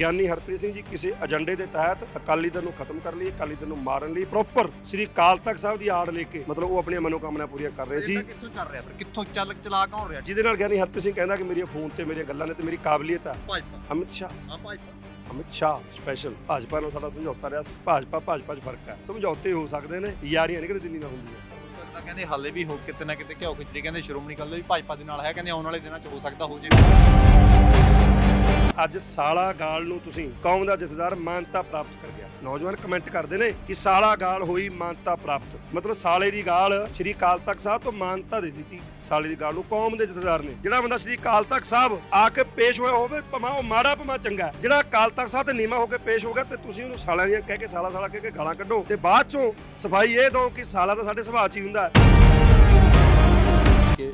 ਗਿਆਨੀ ਹਰਪ੍ਰੀਤ ਸਿੰਘ ਜੀ ਕਿਸੇ ਏਜੰਡੇ ਦੇ ਤਹਿਤ ਅਕਾਲੀ ਦਲ ਨੂੰ ਖਤਮ ਕਰਨ ਲਈ ਅਕਾਲੀ ਦਲ ਨੂੰ ਮਾਰਨ ਲਈ ਪ੍ਰੋਪਰ ਸ੍ਰੀ ਅਕਾਲ ਤਖਤ ਸਾਹਿਬ ਦੀ ਆੜ ਲੈ ਕੇ ਮਤਲਬ ਉਹ ਆਪਣੀਆਂ ਮਨੋਕਾਮਨਾ ਪੂਰੀਆਂ ਕਰ ਰਹੇ ਸੀ। ਤਾਂ ਕਿੱਥੋਂ ਚੱਲ ਰਿਹਾ ਫਿਰ? ਕਿੱਥੋਂ ਚੱਲ ਚਲਾ ਕੌਣ ਰਿਹਾ? ਜਿਹਦੇ ਨਾਲ ਗਿਆਨੀ ਹਰਪ੍ਰੀਤ ਸਿੰਘ ਕਹਿੰਦਾ ਕਿ ਮੇਰੀਆਂ ਫੋਨ ਤੇ ਮੇਰੀਆਂ ਗੱਲਾਂ ਨੇ ਤੇ ਮੇਰੀ ਕਾਬਲੀਅਤ ਆ। ਭਾਜਪਾ। ਅਮਿਤ ਸ਼ਾਹ। ਹਾਂ ਭਾਜਪਾ। ਅਮਿਤ ਸ਼ਾਹ ਸਪੈਸ਼ਲ ਭਾਜਪਾ ਨਾਲ ਸਾਡਾ ਸਮਝੌਤਾ ਰਿਹਾ ਸੀ। ਭਾਜਪਾ ਭਾਜਪਾ 'ਚ ਫ਼ਰਕ ਹੈ। ਸਮਝੌਤੇ ਹੋ ਸਕਦੇ ਨੇ ਯਾਰੀਆਂ ਨਹੀਂ ਕਦੇ ਦਿੱਲੀ ਨਾਲ ਹੁੰਦੀਆਂ। ਲੱਗਦਾ ਕਹਿੰਦੇ ਹਾਲੇ ਵੀ ਹੋ ਕਿਤੇ ਨਾ ਕਿਤੇ ਘਿਓ ਖਿਚੜੀ ਕਹਿੰਦੇ ਸ਼੍ਰੋਮਣੀ ਅਕਾਲੀ ਦਲ ਵੀ ਭਾਜਪਾ ਦੇ ਨਾਲ ਹੈ ਕਹਿੰਦੇ ਆਉਣ ਵਾਲੇ ਦਿਨਾਂ 'ਚ ਹੋ ਸਕਦਾ ਹੋ ਜੇ। ਅੱਜ ਸਾਲਾ ਗਾਲ ਨੂੰ ਤੁਸੀਂ ਕੌਮ ਦਾ ਜਥੇਦਾਰ ਮਾਨਤਾ ਪ੍ਰਾਪਤ ਕਰ ਗਿਆ ਨੌਜਵਾਨ ਕਮੈਂਟ ਕਰਦੇ ਨੇ ਕਿ ਸਾਲਾ ਗਾਲ ਹੋਈ ਮਾਨਤਾ ਪ੍ਰਾਪਤ। ਮਤਲਬ ਸਾਲੇ ਦੀ ਗਾਲ ਸ਼੍ਰੀ ਅਕਾਲ ਤਖਤ ਸਾਹਿਬ ਤੋਂ ਮਾਨਤਾ ਦੇ ਦਿੱਤੀ। ਸਾਲੇ ਦੀ ਗਾਲ ਨੂੰ ਕੌਮ ਦੇ ਜਥੇਦਾਰ ਨੇ। ਜਿਹੜਾ ਬੰਦਾ ਸ਼੍ਰੀ ਅਕਾਲ ਤਖਤ ਸਾਹਿਬ ਆ ਕੇ ਪੇਸ਼ ਹੋਇਆ ਹੋਵੇ ਭਮਾ ਉਹ ਮਾੜਾ ਭਮਾ ਚੰਗਾ ਜਿਹੜਾ ਅਕਾਲ ਤਖਤ ਸਾਹਿਬ ਤੇ ਨੀਮਾ ਹੋ ਕੇ ਪੇਸ਼ ਹੋ ਗਿਆ ਤੇ ਤੁਸੀਂ ਉਹਨੂੰ ਸਾਲਾਂ ਦੀਆਂ ਕਹਿ ਕੇ ਸਾਲਾ ਸਾਲਾ ਕਹਿ ਕੇ ਗਾਲਾਂ ਕੱਢੋ। ਤੇ ਬਾਅਦ ਚੋਂ ਸਫ਼ਾਈ ਇਹ ਦੋ ਕਿ ਸਾਲਾ ਤਾਂ ਸਾਡੇ ਸੁਭਾਅ 'ਚ ਹੀ ਹੁੰਦਾ ਹੈ।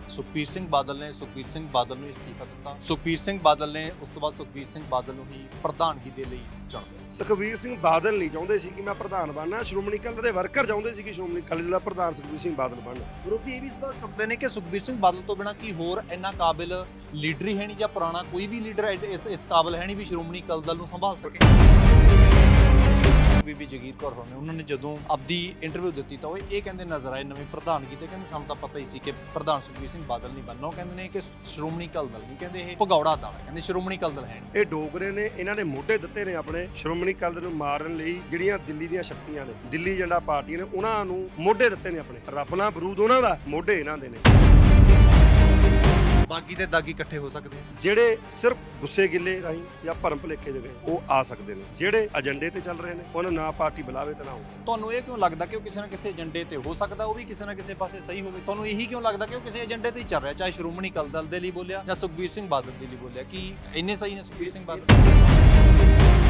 ਸੁਖਬੀਰ ਸਿੰਘ ਬਾਦਲ ਨੇ ਸੁਖਬੀਰ ਸਿੰਘ ਬਾਦਲ ਨੂੰ ਇਸਤੀਫਾ ਦਿੱਤਾ। ਸੁਖਬੀਰ ਸਿੰਘ ਬਾਦਲ ਨੇ ਉਸ ਤੋਂ ਬਾਅਦ ਸੁਖਬੀਰ ਸਿੰਘ ਬਾਦਲ ਨੂੰ ਹੀ ਪ੍ਰਧਾਨਗੀ ਦੇ ਲਈ ਚੁਣ ਲਿਆ ਸੁਖਬੀਰ ਸਿੰਘ ਬਾਦਲ ਨਹੀਂ ਚਾਹੁੰਦੇ ਸੀ ਕਿ ਮੈਂ ਪ੍ਰਧਾਨ ਬਣਨਾ। ਸ਼੍ਰੋਮਣੀ ਅਕਾਲੀ ਦੇ ਵਰਕਰ ਚਾਹੁੰਦੇ ਸੀ ਕਿ ਸ਼੍ਰੋਮਣੀ ਅਕਾਲੀ ਦਾ ਪ੍ਰਧਾਨ ਸੁਖਬੀਰ ਸਿੰਘ ਬਾਦਲ ਬਣਨ। ਵਿਰੋਧੀ ਇਹ ਵੀ ਸਵਾਲ ਚੁੱਕਦੇ ਨੇ ਕਿ ਸੁਖਬੀਰ ਸਿੰਘ ਬਾਦਲ ਤੋਂ ਬਿਨਾ ਕੀ ਹੋਰ ਇੰਨਾ ਕਾਬਿਲ ਲੀਡਰ ਹੀ ਹੈ ਨਹੀਂ ਜਾਂ ਪੁਰਾਣਾ ਕੋਈ ਵੀ ਲੀਡਰ ਇਸ ਇਸ ਕਾਬਿਲ ਹੈ ਨਹੀਂ ਵੀ ਸ਼੍ਰੋਮਣੀ ਅਕਾਲੀ ਦਲ ਨੂੰ ਸੰਭਾਲ ਸਕੇ। ਬੀਬੀ ਜਗੀਰ ਕੌਰ ਹੋਣੇ ਉਹਨਾਂ ਨੇ ਜਦੋਂ ਆਪਦੀ ਇੰਟਰਵਿਊ ਦਿੱਤੀ ਤਾਂ ਉਹ ਇਹ ਕਹਿੰਦੇ ਨਜ਼ਰ ਆਏ, ਨਵੀਂ ਪ੍ਰਧਾਨਗੀ ਤੇ ਕਹਿੰਦੇ ਸਾਨੂੰ ਤਾਂ ਪਤਾ ਹੀ ਸੀ ਕਿ ਪ੍ਰਧਾਨ ਸੁਖਬੀਰ ਸਿੰਘ ਬਾਦਲ ਨਹੀਂ ਬਣਨਾ। ਉਹ ਕਹਿੰਦੇ ਨੇ ਕਿ ਸ਼੍ਰੋਮਣੀ ਅਕਾਲੀ ਦਲ ਨਹੀਂ, ਕਹਿੰਦੇ ਇਹ ਭਗੌੜਾ ਦਲ ਹੈ, ਕਹਿੰਦੇ ਸ਼੍ਰੋਮਣੀ ਅਕਾਲੀ ਦਲ ਹੈ ਇਹ ਡੋਗਰੇ ਨੇ, ਇਹਨਾਂ ਨੇ ਮੋਢੇ ਦਿੱਤੇ ਨੇ ਆਪਣੇ ਸ਼੍ਰੋਮਣੀ ਅਕਾਲੀ ਦਲ ਨੂੰ ਮਾਰਨ ਲਈ, ਜਿਹੜੀਆਂ ਦਿੱਲੀ ਦੀਆਂ ਸ਼ਕਤੀਆਂ ਨੇ, ਦਿੱਲੀ ਏਜੰਡਾ ਪਾਰਟੀਆਂ ਨੇ, ਉਹਨਾਂ ਨੂੰ ਮੋਢੇ ਦਿੱਤੇ ਨੇ ਆਪਣੇ। ਰੱਬ ਬਰੂਦ ਉਹਨਾਂ ਦਾ, ਮੋਢੇ ਇਹਨਾਂ ਦੇ ਨੇ। ਬਾਗੀ ਤੇ ਦਾਗੀ ਇਕੱਠੇ ਹੋ ਸਕਦੇ ਆ। ਜਿਹੜੇ ਸਿਰਫ ਗੁੱਸੇ ਗਿੱਲੇ ਰਾਹੀਂ ਜਾਂ ਭਰਮ ਭੁਲੇਖੇ ਜਗੇ ਉਹ ਆ ਸਕਦੇ ਨੇ। ਜਿਹੜੇ ਏਜੰਡੇ ਤੇ ਚੱਲ ਰਹੇ ਨੇ ਉਹਨਾਂ ਨੂੰ ਨਾ ਪਾਰਟੀ ਬੁਲਾਵੇ ਤੇ ਨਾ ਹੋ ਤੁਹਾਨੂੰ ਇਹ ਕਿਉਂ ਲੱਗਦਾ ਕਿ ਉਹ ਕਿਸੇ ਨਾ ਕਿਸੇ ਏਜੰਡੇ ਤੇ ਹੋ ਸਕਦਾ ਉਹ ਵੀ ਕਿਸੇ ਨਾ ਕਿਸੇ ਪਾਸੇ ਸਹੀ ਹੋਵੇ? ਤੁਹਾਨੂੰ ਇਹੀ ਕਿਉਂ ਲੱਗਦਾ ਕਿ ਉਹ ਕਿਸੇ ਏਜੰਡੇ ਤੇ ਹੀ ਚੱਲ ਰਿਹਾ ਚਾਹੇ ਸ਼੍ਰੋਮਣੀ ਅਕਾਲੀ ਦਲ ਦੇ ਲਈ ਬੋਲਿਆ ਜਾਂ ਸੁਖਬੀਰ ਸਿੰਘ ਬਾਦਲ ਦੇ ਲਈ ਬੋਲਿਆ? ਕਿ ਇੰਨੇ ਸਹੀ ਨੇ Sukhbir Singh Badal?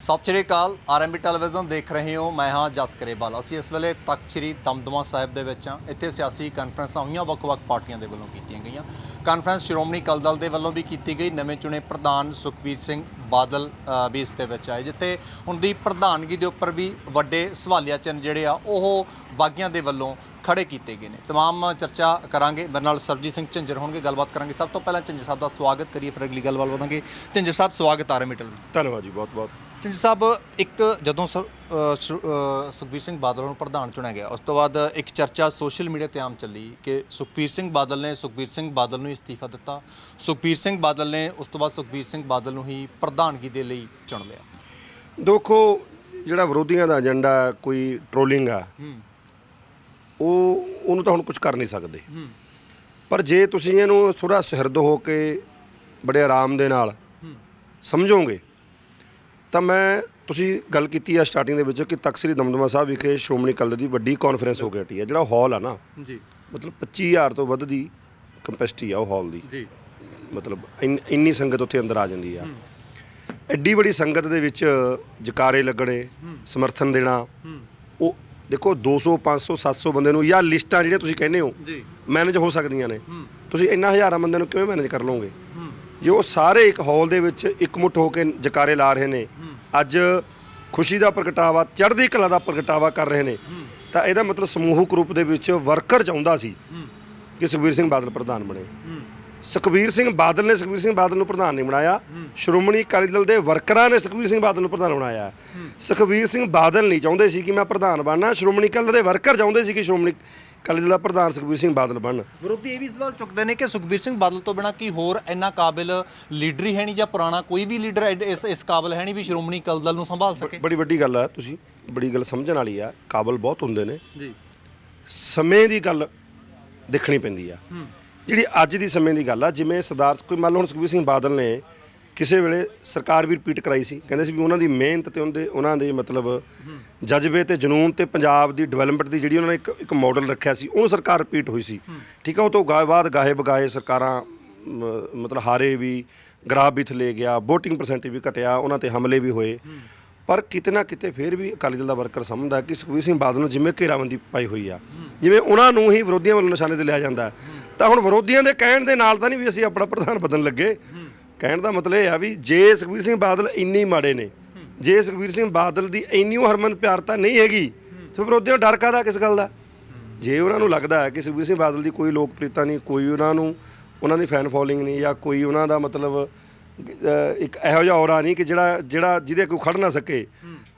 ਸਤਿ ਸ਼੍ਰੀ ਅਕਾਲ ਆਰਐਮਬੀ ਟੈਲੀਵਿਜ਼ਨ ਦੇਖ ਰਹੇ ਹੋ ਮੈਂ ਹਾਂ ਜਸ ਕਰੇਵਾਲ ਅਸੀਂ ਇਸ ਵੇਲੇ ਤਖਤ ਸ਼੍ਰੀ ਦਮਦਮਾ ਸਾਹਿਬ ਦੇ ਵਿੱਚ ਹਾਂ ਇੱਥੇ ਸਿਆਸੀ ਕਾਨਫਰੰਸਾਂ ਹੋਈਆਂ ਵੱਖ-ਵੱਖ ਪਾਰਟੀਆਂ ਦੇ ਵੱਲੋਂ ਕੀਤੀਆਂ ਗਈਆਂ ਕਾਨਫਰੰਸ ਸ਼੍ਰੋਮਣੀ ਅਕਾਲੀ ਦਲ ਦੇ ਵੱਲੋਂ ਵੀ ਕੀਤੀ ਗਈ ਨਵੇਂ ਚੁਣੇ ਪ੍ਰਧਾਨ ਸੁਖਬੀਰ ਸਿੰਘ ਬਾਦਲ ਅ, ਵੀ ਇਸ ਦੇ ਵਿੱਚ ਆਏ ਜਿੱਥੇ ਹੁਣ ਦੀ ਪ੍ਰਧਾਨਗੀ ਦੇ ਉੱਪਰ ਵੀ ਵੱਡੇ ਸਵਾਲੀਆ ਚਿੰਨ੍ਹ ਜਿਹੜੇ ਆ ਉਹ ਬਾਗੀਆਂ ਦੇ ਵੱਲੋਂ ਖੜੇ ਕੀਤੇ ਗਏ ਨੇ तमाम ਚਰਚਾ ਕਰਾਂਗੇ ਮੇਰੇ ਨਾਲ ਸਰਜੀਤ ਸਿੰਘ ਝੰਜਰ ਹੋਣਗੇ ਗੱਲਬਾਤ ਕਰਾਂਗੇ ਸਭ ਤੋਂ ਪਹਿਲਾਂ ਝੰਜਰ ਸਾਹਿਬ ਦਾ ਸਵਾਗਤ ਕਰੀਏ ਫਿਰ ਅਗਲੀ ਗੱਲਬਾਤ ਵਧਾਂਗੇ ਝੰਜਰ ਸਾਹਿਬ ਸਵਾਗਤ ਆਰਐਮਬੀ ਟੈਲੀਵਿਜ਼ਨ ਧੰਨਵਾਦ ਜੀ ਬਹੁਤ ਬਹੁਤ ਚੰਜ ਸਾਹਿਬ ਇੱਕ ਜਦੋਂ ਸ- ਅ, ਸ਼- ਅ, ਸੁਖਬੀਰ ਸਿੰਘ ਬਾਦਲ ਨੂੰ ਪ੍ਰਧਾਨ ਚੁਣਿਆ ਗਿਆ ਉਸ ਤੋਂ ਬਾਅਦ ਇੱਕ ਚਰਚਾ ਸੋਸ਼ਲ ਮੀਡੀਆ ਤੇ ਆਮ ਚੱਲੀ ਕਿ ਸੁਖਬੀਰ ਸਿੰਘ ਬਾਦਲ ਨੇ ਸੁਖਬੀਰ ਸਿੰਘ ਬਾਦਲ ਨੂੰ ਇਸਤੀਫਾ ਦਿੱਤਾ। ਸੁਖਬੀਰ ਸਿੰਘ ਬਾਦਲ ਨੇ ਉਸ ਤੋਂ ਬਾਅਦ ਸੁਖਬੀਰ ਸਿੰਘ ਬਾਦਲ ਨੂੰ ਹੀ ਪ੍ਰਧਾਨਗੀ ਦੇ ਲਈ ਚੁਣ ਲਿਆ। ਦੇਖੋ ਜਿਹੜਾ ਵਿਰੋਧੀਆਂ ਦਾ ਏਜੰਡਾ ਕੋਈ ਟ੍ਰੋਲਿੰਗ ਆ ਹੂੰ। ਉਹ ਉਹਨੂੰ ਤਾਂ ਹੁਣ ਕੁਝ ਕਰ ਨਹੀਂ ਸਕਦੇ। ਹੂੰ। ਪਰ ਜੇ ਤੁਸੀਂ ਇਹਨੂੰ ਥੋੜਾ ਸਹਿਰਦ ਹੋ ਕੇ ਬੜੇ ਆਰਾਮ ਦੇ ਨਾਲ ਹੂੰ। ਸਮਝੋਗੇ ਤਾਂ ਮੈਂ ਤੁਸੀਂ ਗੱਲ ਕੀਤੀ ਆ ਸਟਾਰਟਿੰਗ ਦੇ ਵਿੱਚ ਕਿ ਤਖ਼ਤ ਸ੍ਰੀ ਦਮਦਮਾ ਸਾਹਿਬ ਵਿਖੇ ਸ਼੍ਰੋਮਣੀ ਦਲ ਦੀ ਵੱਡੀ ਕਾਨਫਰੰਸ ਹੋ ਕੇ ਹਟੀ ਹੈ ਜਿਹੜਾ ਹਾਲ ਆ ਨਾ। ਜੀ। ਮਤਲਬ 25000 ਤੋਂ ਵੱਧ ਦੀ ਕੰਪੈਸਿਟੀ ਆ ਉਹ ਹਾਲ ਦੀ। ਜੀ। ਮਤਲਬ ਇੰਨ- ਸੰਗਤ ਉੱਥੇ ਅੰਦਰ ਆ ਜਾਂਦੀ ਆ। ਐਡੀ ਬੜੀ ਸੰਗਤ ਦੇ ਵਿੱਚ ਜਕਾਰੇ ਲੱਗਣੇ ਸਮਰਥਨ ਦੇਣਾ ਉਹ ਦੇਖੋ 200 500 700 ਬੰਦੇ ਨੂੰ ਜਾਂ ਲਿਸਟਾਂ ਜਿਹੜੀਆਂ ਤੁਸੀਂ ਕਹਿੰਦੇ ਹੋ ਜੀ। ਮੈਨੇਜ ਹੋ ਸਕਦੀਆਂ ਨੇ। ਤੁਸੀਂ ਇੰਨਾ ਹਜ਼ਾਰਾਂ ਬੰਦਿਆਂ ਨੂੰ ਕਿਵੇਂ ਮੈਨੇਜ ਕਰ ਲਓਗੇ? ਜੇ ਉਹ ਸਾਰੇ ਇੱਕ ਹਾਲ ਦੇ ਵਿੱਚ ਇਕਮੁੱਠ ਹੋ ਕੇ ਜਕਾਰੇ ਲਾ ਰਹੇ ਨੇ, ਅੱਜ ਖੁਸ਼ੀ ਦਾ ਪ੍ਰਗਟਾਵਾ, ਚੜ੍ਹਦੀ ਕਲਾ ਦਾ ਪ੍ਰਗਟਾਵਾ ਕਰ ਰਹੇ ਨੇ, ਤਾਂ ਇਹਦਾ ਮਤਲਬ ਸਮੂਹਕ ਰੂਪ ਦੇ ਵਿੱਚ ਵਰਕਰ ਚਾਹੁੰਦਾ ਸੀ ਕਿ ਸੁਖਬੀਰ ਸਿੰਘ ਬਾਦਲ ਪ੍ਰਧਾਨ ਬਣੇ। ਸੁਖਬੀਰ ਸਿੰਘ ਬਾਦਲ ਨੇ ਸੁਖਬੀਰ ਸਿੰਘ ਬਾਦਲ ਨੂੰ ਪ੍ਰਧਾਨ ਨਹੀਂ ਬਣਾਇਆ। ਸ਼੍ਰੋਮਣੀ ਅਕਾਲੀ ਦਲ ਦੇ ਵਰਕਰਾਂ ਨੇ ਸੁਖਬੀਰ ਸਿੰਘ ਬਾਦਲ ਨੂੰ ਪ੍ਰਧਾਨ ਬਣਾਇਆ। ਸੁਖਬੀਰ ਸਿੰਘ ਬਾਦਲ ਨਹੀਂ ਚਾਹੁੰਦੇ ਸੀ ਕਿ ਮੈਂ ਪ੍ਰਧਾਨ ਬਣਨਾ। ਸ਼੍ਰੋਮਣੀ ਅਕਾਲੀ ਦਲ ਦੇ ਵਰਕਰ ਚਾਹੁੰਦੇ ਸੀ ਕਿ ਸ਼੍ਰੋਮਣੀ ਅਕਾਲੀ ਦਲ ਦਾ ਪ੍ਰਧਾਨ ਸੁਖਬੀਰ ਸਿੰਘ ਬਾਦਲ ਬਣਨ। ਵਿਰੋਧੀ ਇਹ ਵੀ ਸਵਾਲ ਚੁੱਕਦੇ ਨੇ ਕਿ ਸੁਖਬੀਰ ਸਿੰਘ ਬਾਦਲ ਤੋਂ ਬਿਨਾ ਕੀ ਹੋਰ ਇੰਨਾ ਕਾਬਿਲ ਲੀਡਰ ਹੀ ਹੈ ਨਹੀਂ ਜਾਂ ਪੁਰਾਣਾ ਕੋਈ ਵੀ ਲੀਡਰ ਐਡ- ਇਸ ਇਸ ਕਾਬਿਲ ਹੈ ਨਹੀਂ ਵੀ ਸ਼੍ਰੋਮਣੀ ਅਕਾਲੀ ਦਲ ਨੂੰ ਸੰਭਾਲ ਸਕੇ? ਬੜੀ ਵੱਡੀ ਗੱਲ ਆ ਤੁਸੀਂ ਬੜੀ ਗੱਲ ਸਮਝਣ ਵਾਲੀ ਆ ਕਾਬਲ ਬਹੁਤ ਹੁੰਦੇ ਨੇ। ਜੀ। ਸਮੇਂ ਦੀ ਗੱਲ ਦੇਖਣੀ ਪੈਂਦੀ ਆ। ਜਿਹੜੀ ਅੱਜ ਦੀ ਸਮੇਂ ਦੀ ਗੱਲ ਆ ਜਿਵੇਂ ਸਰਦਾਰ ਕੋਈ ਮੰਨ ਲਓ ਹੁਣ ਸੁਖਬੀਰ ਸਿੰਘ ਬਾਦਲ ਨੇ ਕਿਸੇ ਵੇਲੇ ਸਰਕਾਰ ਵੀ ਰਿਪੀਟ ਕਰਾਈ ਸੀ। ਕਹਿੰਦੇ ਸੀ ਵੀ ਉਹਨਾਂ ਦੀ ਮਿਹਨਤ ਤੇ ਉਹਦੇ ਉਹਨਾਂ ਦੇ ਮਤਲਬ ਜਜ਼ਬੇ ਤੇ ਜਨੂਨ ਤੇ ਪੰਜਾਬ ਦੀ ਡਿਵੈਲਪਮੈਂਟ ਦੀ ਜਿਹੜੀ ਉਹਨਾਂ ਨੇ ਇੱਕ ਇੱਕ ਮਾਡਲ ਰੱਖਿਆ ਸੀ ਉਹਨੂੰ ਸਰਕਾਰ ਰਿਪੀਟ ਹੋਈ ਸੀ। ਠੀਕ ਆ, ਉਹ ਤੋਂ ਗਾ- ਬਾਅਦ ਗਾਹੇ ਬਗਾਏ ਸਰਕਾਰਾਂ ਮਤਲਬ ਹਾਰੇ ਵੀ ਗਰਾਫ ਵੀ ਥੱਲੇ ਗਿਆ, VOTING ਪਰਸੈਂਟ ਵੀ ਘਟਿਆ, ਉਹਨਾਂ ਤੇ ਹਮਲੇ ਵੀ ਹੋਏ। ਪਰ ਕਿਤੇ ਨਾ ਕਿਤੇ ਫਿਰ ਵੀ ਅਕਾਲੀ ਦਲ ਦਾ ਵਰਕਰ ਸਮਝਦਾ ਕਿ ਸੁਖਬੀਰ ਸਿੰਘ ਬਾਦਲ ਨੂੰ ਜਿਵੇਂ ਘੇਰਾਬੰਦੀ ਪਾਈ ਹੋਈ ਆ, ਜਿਵੇਂ ਉਹਨਾਂ ਨੂੰ ਹੀ ਵਿਰੋਧੀਆਂ ਵੱਲੋਂ ਨਿਸ਼ਾਨੇ ਤੇ ਲਿਆ ਜਾਂਦਾ। ਤਾਂ ਹੁਣ ਵਿਰੋਧੀਆਂ ਦੇ ਕਹਿਣ ਦੇ ਨਾਲ ਤਾਂ ਨਹੀਂ ਵੀ ਅਸੀਂ ਆਪਣਾ ਪ੍ਰਧਾਨ ਬਦਲਣ ਲੱਗੇ। ਕਹਿਣ ਦਾ ਮਤਲਬ ਇਹ ਆ ਵੀ ਜੇ ਸੁਖਬੀਰ ਸਿੰਘ ਬਾਦਲ ਇੰਨੀ ਮਾੜੇ ਨੇ, ਜੇ ਸੁਖਬੀਰ ਸਿੰਘ ਬਾਦਲ ਦੀ ਇੰਨੀ ਉਹ ਹਰਮਨ ਪਿਆਰਤਾ ਨਹੀਂ ਹੈਗੀ, ਤੇ ਵਿਰੋਧੀਆਂ ਡਰ ਕਾਹਦਾ ਕਿਸ ਗੱਲ ਦਾ? ਜੇ ਉਹਨਾਂ ਨੂੰ ਲੱਗਦਾ ਹੈ ਕਿ ਸੁਖਬੀਰ ਸਿੰਘ ਬਾਦਲ ਦੀ ਕੋਈ ਲੋਕਪ੍ਰਿਯਤਾ ਨਹੀਂ, ਕੋਈ ਉਹਨਾਂ ਨੂੰ, ਉਹਨਾਂ ਦੀ ਫੈਨ ਫੋਲੋਇੰਗ ਨਹੀਂ ਜਾਂ ਕੋਈ ਉਹਨਾਂ ਦਾ ਮਤਲਬ ਇੱਕ ਇਹੋ ਜਿਹਾ ਔਰਾ ਨਹੀਂ ਕਿ ਜਿਹੜਾ ਜਿਹੜਾ ਜਿਹਦੇ ਕੋਈ ਖੜ ਨਾ ਸਕੇ,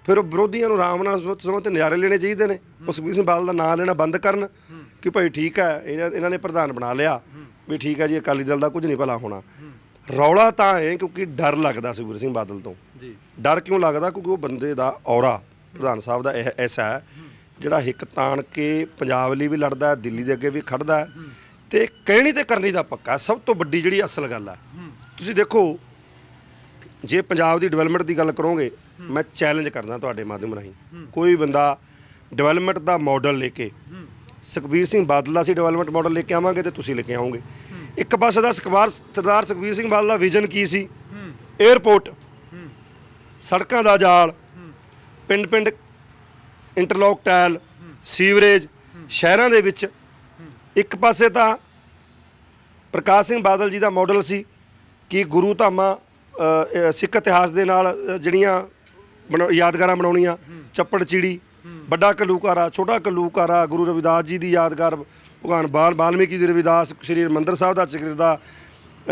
ਫਿਰ ਵਿਰੋਧੀਆਂ ਨੂੰ ਆਰਾਮ ਨਾਲ ਸਮਝ ਤੇ ਨਜ਼ਾਰੇ ਲੈਣੇ ਚਾਹੀਦੇ ਨੇ। ਉਹ ਸੁਖਬੀਰ ਸਿੰਘ ਬਾਦਲ ਦਾ ਨਾਂ ਲੈਣਾ ਬੰਦ ਕਰਨ ਕਿ ਭਾਈ ਠੀਕ ਹੈ, ਇਹਨਾਂ ਇਹਨਾਂ ਨੇ ਪ੍ਰਧਾਨ ਬਣਾ ਲਿਆ, ਵੀ ਠੀਕ ਹੈ ਜੀ, ਅਕਾਲੀ ਦਲ ਦਾ ਕੁਝ ਨਹੀਂ ਭਲਾ ਹੋਣਾ। ਰੌਲਾ ਤਾਂ ਹੈ ਕਿਉਂਕਿ ਡਰ ਲੱਗਦਾ ਸੁਖਬੀਰ ਸਿੰਘ ਬਾਦਲ ਤੋਂ। ਜੀ। ਡਰ ਕਿਉਂ ਲੱਗਦਾ? ਕਿਉਂਕਿ ਉਹ ਬੰਦੇ ਦਾ ਔਰਾ ਪ੍ਰਧਾਨ ਸਾਹਿਬ ਦਾ ਇਹ ਐਸਾ ਹੈ ਜਿਹੜਾ ਹਿੱਕ ਤਾਣ ਕੇ ਪੰਜਾਬ ਲਈ ਵੀ ਲੜਦਾ ਹੈ ਦਿੱਲੀ ਦੇ ਅੱਗੇ ਵੀ ਖੜਦਾ ਹੈ। ਤੇ ਕਹਿਣੀ ਤੇ ਕਰਨੀ ਦਾ ਪੱਕਾ ਸਭ ਤੋਂ ਵੱਡੀ ਜਿਹੜੀ ਅਸਲ ਗੱਲ ਹੈ। ਤੁਸੀਂ ਦੇਖੋ ਜੇ ਪੰਜਾਬ ਦੀ ਡਿਵੈਲਪਮੈਂਟ ਦੀ ਗੱਲ ਕਰੋਗੇ ਮੈਂ ਚੈਲੰਜ ਕਰਦਾ ਤੁਹਾਡੇ ਮਾਧਿਅਮ ਰਾਹੀਂ। ਕੋਈ ਬੰਦਾ ਡਿਵੈਲਪਮੈਂਟ ਦਾ ਮਾਡਲ ਲੈ ਕੇ ਸੁਖਬੀਰ ਸਿੰਘ ਬਾਦਲ ਦਾ ਅਸੀਂ ਡਿਵੈਲਪਮੈਂਟ ਮਾਡਲ ਲੈ ਕੇ ਆਵਾਂਗੇ ਤੇ ਤੁਸੀਂ ਲੈ ਕੇ ਆਓਗੇ। ਇੱਕ ਪਾਸੇ ਦਾ ਸੁਖਬਾਰ ਸਰਦਾਰ ਸੁਖਬੀਰ ਸਿੰਘ ਬਾਦਲ ਦਾ ਵਿਜ਼ਨ ਕੀ ਸੀ? 에ਅਰਪੋਰਟ ਸੜਕਾਂ ਦਾ ਜਾਲ ਪਿੰਡ ਪਿੰਡ ਇੰਟਰਲੌਕ ਟਾਇਲ ਸੀਵਰੇਜ ਸ਼ਹਿਰਾਂ ਦੇ ਵਿੱਚ। ਇੱਕ ਪਾਸੇ ਤਾਂ ਪ੍ਰਕਾਸ਼ ਸਿੰਘ ਬਾਦਲ ਜੀ ਦਾ ਮਾਡਲ ਸੀ ਕਿ ਗੁਰੂ ਧਾਮਾਂ ਸਿੱਖ ਇਤਿਹਾਸ ਦੇ ਨਾਲ ਜਿਹੜੀਆਂ ਬਣਾ- ਯਾਦਗਾਰਾਂ ਬਣਾਉਣੀਆਂ, ਚੱਪੜ ਚਿੜੀ ਵੱਡਾ ਕਲੂਕਾਰਾ, ਛੋਟਾ ਕਲੂਕਾਰਾ ਗੁਰੂ ਰਵਿਦਾਸ ਜੀ ਦੀ ਯਾਦਗਾਰ ਭਗਵਾਨ ਬਾਲ, ਬਾਲਮੀਕੀ ਦੀ ਰਵਿਦਾਸ ਸ਼੍ਰੀ ਹਰਿਮੰਦਰ ਸਾਹਿਬ ਦਾ ਚਕਿਰਦਾ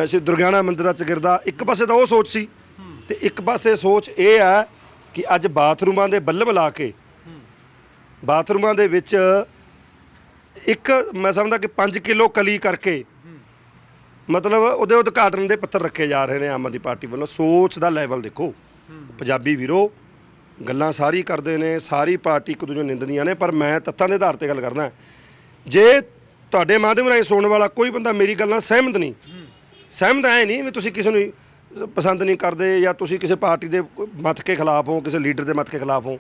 ਸ਼੍ਰੀ ਦੁਰਗਿਆਣਾ ਮੰਦਰ ਦਾ ਚਕਿਰਦਾ ਇੱਕ ਪਾਸੇ ਤਾਂ ਉਹ ਸੋਚ ਸੀ ਤੇ ਇੱਕ ਪਾਸੇ ਸੋਚ ਇਹ ਹੈ ਕਿ ਅੱਜ ਬਾਥਰੂਮਾਂ ਦੇ ਬੱਲਬ ਲਾ ਕੇ ਬਾਥਰੂਮਾਂ ਦੇ ਵਿੱਚ ਇੱਕ ਮੈਂ ਸਮਝਦਾ ਕਿ 5 ਕਿਲੋ ਕਲੀ ਕਰਕੇ ਮਤਲਬ ਉਹਦੇ ਉਦਘਾਟਨ ਦੇ ਪੱਤਰ ਰੱਖੇ ਜਾ ਰਹੇ ਨੇ ਆਮ ਆਦਮੀ ਪਾਰਟੀ ਵੱਲੋਂ, ਸੋਚ ਦਾ ਲੈਵਲ ਦੇਖੋ। ਪੰਜਾਬੀ ਵੀਰੋ ਗੱਲਾਂ ਸਾਰੀ ਕਰਦੇ ਨੇ ਸਾਰੀ ਪਾਰਟੀ ਇੱਕ ਦੂਜੇ ਨੂੰ ਨਿੰਦਦੀਆਂ ਨੇ ਪਰ ਮੈਂ ਤੱਤਾਂ ਦੇ ਆਧਾਰ ਤੇ ਗੱਲ ਕਰਦਾ ਜੇ ਤੁਹਾਡੇ ਮਾਧਿਅਮ ਰਾਹੀਂ ਸੁਣਨ ਵਾਲਾ ਕੋਈ ਬੰਦਾ ਮੇਰੀ ਗੱਲ ਨਾਲ ਸਹਿਮਤ ਨਹੀਂ ਸਹਿਮਤ ਐ ਨਹੀਂ ਵੀ ਤੁਸੀਂ ਕਿਸੇ ਨੂੰ ਪਸੰਦ ਨਹੀਂ ਕਰਦੇ ਜਾਂ ਤੁਸੀਂ ਕਿਸੇ ਪਾਰਟੀ ਦੇ ਮਤ ਕੇ ਖਿਲਾਫ ਹੋ ਕਿਸੇ ਲੀਡਰ ਦੇ ਮਤ ਕੇ ਖਿਲਾਫ ਹੋ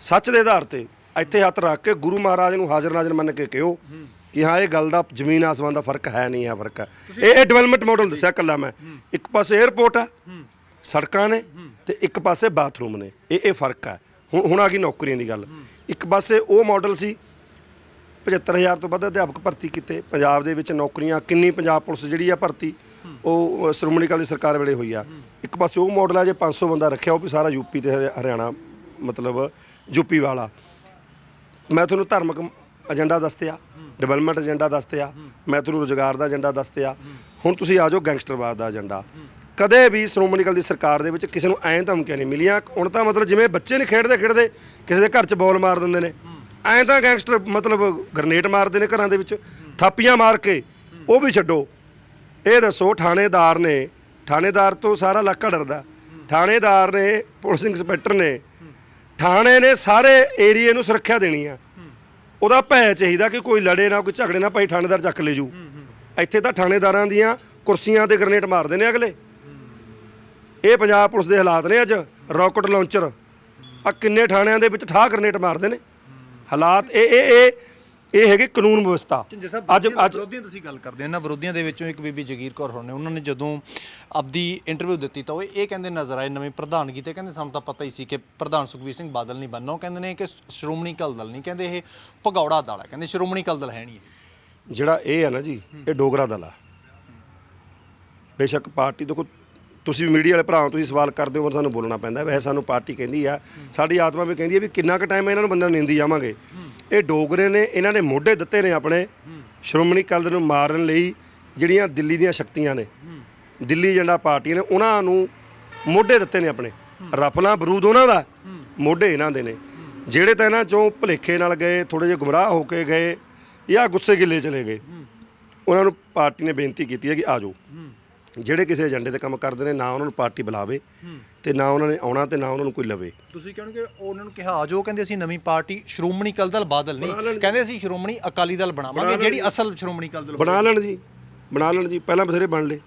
ਸੱਚ ਦੇ ਆਧਾਰ ਤੇ ਇੱਥੇ ਹੱਥ ਰੱਖ ਕੇ ਗੁਰੂ ਮਹਾਰਾਜ ਨੂੰ ਹਾਜ਼ਰ ਨਾਜ਼ਰ ਮੰਨ ਕੇ ਕਿਹੋ ਕਿ ਹਾਂ ਇਹ ਗੱਲ ਦਾ ਜ਼ਮੀਨ ਆਸਮਾਨ ਦਾ ਫ਼ਰਕ ਹੈ ਨਹੀਂ ਹੈ ਫ਼ਰਕ ਹੈ। ਇਹ ਡਿਵੈਲਪਮੈਂਟ ਮਾਡਲ ਦੱਸਿਆ ਕੱਲਾ ਮੈਂ। ਇੱਕ ਪਾਸੇ 에ਅਰਪੋਰਟ ਹੈ। ਸੜਕਾਂ ਨੇ ਤੇ ਇੱਕ ਪਾਸੇ ਬਾਥਰੂਮ ਨੇ, ਇਹ ਇਹ ਫ਼ਰਕ ਹੈ ਹੁਣ ਹੁਣ ਆ ਗਈ ਨੌਕਰੀਆਂ ਦੀ ਗੱਲ। ਇੱਕ ਪਾਸੇ ਉਹ ਮਾਡਲ ਸੀ 75000 ਤੋਂ ਵੱਧ ਅਧਿਆਪਕ ਭਰਤੀ ਕੀਤੇ, ਪੰਜਾਬ ਦੇ ਵਿੱਚ ਨੌਕਰੀਆਂ, ਕਿੰਨੀ ਪੰਜਾਬ ਪੁਲਿਸ ਜਿਹੜੀ ਆ ਭਰਤੀ, ਉਹ ਸ਼੍ਰੋਮਣੀ ਅਕਾਲੀ ਸਰਕਾਰ ਵੇਲੇ ਹੋਈ ਆ। ਇੱਕ ਪਾਸੇ ਉਹ ਮਾਡਲ ਆ, ਜੇ 500 ਬੰਦਾ ਰੱਖਿਆ, ਉਹ ਵੀ ਸਾਰਾ ਯੂਪੀ ਤੇ ਹਰਿ- ਹਰਿਆਣਾ, ਮਤਲਬ ਯੂਪੀ ਵਾਲਾ। ਮੈਂ ਤੁਹਾਨੂੰ ਧਾਰਮਿਕ ਏਜੰਡਾ ਦੱਸਤਿਆ ਡਿਵੈਲਪਮੈਂਟ ਏਜੰਡਾ ਦੱਸਤਿਆ, ਮੈਂ ਤੁਹਾਨੂੰ ਰੋਜ਼ਗਾਰ ਦਾ ਏਜੰਡਾ ਦੱਸਤਿਆ। ਹੁਣ ਤੁਸੀਂ ਆ ਜਾਓ ਗੈਂਗਸਟਰਵਾਦ ਦਾ ਏਜੰਡਾ ਕਦੇ ਵੀ ਸ਼੍ਰੋਮਣੀ ਅਕਾਲੀ ਦੀ ਸਰਕਾਰ ਦੇ ਵਿੱਚ ਕਿਸੇ ਨੂੰ ਐਂ ਧਮਕੀਆਂ ਨਹੀਂ ਮਿਲੀਆਂ। ਹੁਣ ਤਾਂ ਮਤਲਬ ਜਿਵੇਂ ਬੱਚੇ ਨੇ ਖੇਡਦੇ ਖੇਡਦੇ ਕਿਸੇ ਦੇ ਘਰ 'ਚ ਬੋਲ ਮਾਰ ਦਿੰਦੇ ਨੇ। ਐਂ ਤਾਂ ਗੈਂਗਸਟਰ ਮਤਲਬ ਗ੍ਰਨੇਡ ਮਾਰਦੇ ਨੇ ਘਰਾਂ ਦੇ ਵਿੱਚ, ਥਾਪੀਆਂ ਮਾਰ ਕੇ, ਉਹ ਵੀ ਛੱਡੋ। ਇਹ ਦੱਸੋ, ਥਾਣੇਦਾਰ ਨੇ, ਥਾਣੇਦਾਰ ਤੋਂ ਸਾਰਾ ਇਲਾਕਾ ਡਰਦਾ। ਥਾਣੇਦਾਰ ਨੇ, ਪੁਲਿਸ ਇੰਸਪੈਕਟਰ ਨੇ, ਥਾਣੇ ਨੇ ਸਾਰੇ ਏਰੀਏ ਨੂੰ ਸੁਰੱਖਿਆ ਦੇਣੀ ਆ ਉਹਦਾ ਭੈ ਚਾਹੀਦਾ ਕਿ ਕੋਈ ਲੜੇ ਨਾ, ਕੋਈ ਝਗੜੇ ਨਾ ਭਾਈ ਥਾਣੇਦਾਰ ਚੱਕ ਲੈ ਜੂ। ਇੱਥੇ ਤਾਂ ਥਾਣੇਦਾਰਾਂ ਦੀਆਂ ਕੁਰਸੀਆਂ ਤੇ ਗ੍ਰਨੇਡ ਮਾਰਦੇ ਨੇ ਅਗਲੇ। ਇਹ ਪੰਜਾਬ ਪੁਲਿਸ ਦੇ ਹਾਲਾਤ ਨੇ ਅੱਜ ਰਾਕਟ ਲਾਂਚਰ। ਆ ਕਿੰਨੇ ਥਾਣਿਆਂ ਦੇ ਵਿੱਚ ਠਾਹ ਗ੍ਰਨੇਡ ਮਾਰਦੇ ਨੇ। ਹਾਲਾਤ ਇਹ ਇਹ ਇਹ ਇਹ ਹੈਗੇ ਕਾਨੂੰਨ ਵਿਵਸਥਾ। ਅੱਜ ਅੱਜ ਵਿਰੋਧੀਆਂ ਤੁਸੀਂ ਗੱਲ ਕਰਦੇ ਹੋ ਇਹਨਾਂ ਵਿਰੋਧੀਆਂ ਦੇ ਵਿੱਚੋਂ ਇੱਕ ਬੀਬੀ ਜਗੀਰ ਕੌਰ ਹੋਣੇ ਉਹਨਾਂ ਨੇ ਜਦੋਂ ਆਪਦੀ ਇੰਟਰਵਿਊ ਦਿੱਤੀ ਤਾਂ ਉਹ ਇਹ ਕਹਿੰਦੇ ਨਜ਼ਰ ਆਏ ਨਵੇਂ ਪ੍ਰਧਾਨਗੀ ਤੇ ਕਹਿੰਦੇ ਸਾਨੂੰ ਤਾਂ ਪਤਾ ਹੀ ਸੀ ਕਿ ਪ੍ਰਧਾਨ ਸੁਖਬੀਰ ਸਿੰਘ ਬਾਦਲ ਨਹੀਂ ਬਣਨਾ ਉਹ ਕਹਿੰਦੇ ਨੇ ਕਿ ਸ਼੍ਰੋਮਣੀ ਅਕਾਲੀ ਦਲ ਨਹੀਂ ਕਹਿੰਦੇ ਇਹ ਭਗੌੜਾ ਦਲ ਹੈ ਕਹਿੰਦੇ ਸ਼੍ਰੋਮਣੀ ਅਕਾਲੀ ਦਲ ਹੈ ਨਹੀਂ। ਜਿਹੜਾ ਇਹ ਹੈ ਨਾ ਜੀ ਇਹ ਡੋਗਰਾ ਦਲ ਆ। ਬੇਸ਼ੱਕ ਪਾਰਟੀ ਦੇਖੋ ਤੁਸੀਂ ਵੀ ਮੀਡੀਆ ਵਾਲੇ ਭਰਾ ਤੁਸੀਂ ਸਵਾਲ ਕਰਦੇ ਹੋ ਪਰ ਸਾਨੂੰ ਬੋਲਣਾ ਪੈਂਦਾ। ਵੈਸੇ ਸਾਨੂੰ ਪਾਰਟੀ ਕਹਿੰਦੀ ਆ, ਸਾਡੀ ਆਤਮਾ ਵੀ ਕਹਿੰਦੀ ਹੈ ਵੀ ਕਿੰਨਾ ਕੁ ਟਾਈਮ ਇਹਨਾਂ ਨੂੰ ਬੰਦਿਆਂ ਨੂੰ ਨਿੰਦੀ ਜਾਵਾਂਗੇ ਇਹ ਡੋਗਰੇ ਨੇ, ਇਹਨਾਂ ਨੇ ਮੋਢੇ ਦਿੱਤੇ ਨੇ ਆਪਣੇ ਸ਼੍ਰੋਮਣੀ ਅਕਾਲੀ ਦਲ ਨੂੰ ਮਾਰਨ ਲਈ ਜਿਹੜੀਆਂ ਦਿੱਲੀ ਦੀਆਂ ਸ਼ਕਤੀਆਂ ਨੇ। ਦਿੱਲੀ ਏਜੰਡਾ ਪਾਰਟੀਆਂ ਨੇ, ਉਹਨਾਂ ਨੂੰ ਮੋਢੇ ਦਿੱਤੇ ਨੇ ਆਪਣੇ। ਰਫਲਾ ਬਰੂਦ ਉਹਨਾਂ ਦਾ, ਮੋਢੇ ਇਹਨਾਂ ਦੇ ਨੇ। ਜਿਹੜੇ ਤਾਂ ਇਹਨਾਂ ਚੋਂ ਭਲੇਖੇ ਨਾਲ ਗਏ ਥੋੜੇ ਜਿਹਾ ਗੁੰਮਰਾਹ ਹੋ ਕੇ ਗਏ ਜਾਂ ਗੁੱਸੇ ਗਿੱਲੇ ਚਲੇ ਗਏ, ਉਹਨਾਂ ਨੂੰ ਪਾਰਟੀ ਨੇ ਬੇਨਤੀ ਕੀਤੀ ਹੈ ਕਿ ਆ ਜਾਓ। ਜਿਹੜੇ ਕਿਸੇ ਏਜੰਡੇ ਤੇ ਕੰਮ ਕਰਦੇ ਨੇ ਨਾ ਉਹਨਾਂ ਨੂੰ ਪਾਰਟੀ ਬੁਲਾਵੇ ਤੇ ਨਾ ਉਹਨਾਂ ਨੇ ਆਉਣਾ ਤੇ ਨਾ ਉਹਨਾਂ ਨੂੰ ਕੋਈ ਲਵੇ। ਤੁਸੀਂ ਕਹਿੰਦੇ ਉਹਨਾਂ ਨੂੰ ਕਿਹਾ ਆਜੋ ਕਹਿੰਦੇ ਅਸੀਂ ਨਵੀਂ ਪਾਰਟੀ ਸ਼੍ਰੋਮਣੀ ਅਕਾਲੀ ਦਲ ਬਾਦਲ ਨਹੀਂ। ਕਹਿੰਦੇ ਅਸੀਂ ਸ਼੍ਰੋਮਣੀ ਅਕਾਲੀ ਦਲ ਬਣਾਵਾਂਗੇ ਜਿਹੜੀ ਅਸਲ ਸ਼੍ਰੋਮਣੀ ਅਕਾਲੀ ਦਲ ਬਣਾ ਲੈਣ ਜੀ ਬਣਾ ਲੈਣ ਜੀ ਪਹਿਲਾਂ ਬਥੇਰੇ ਬਣ ਲਏ।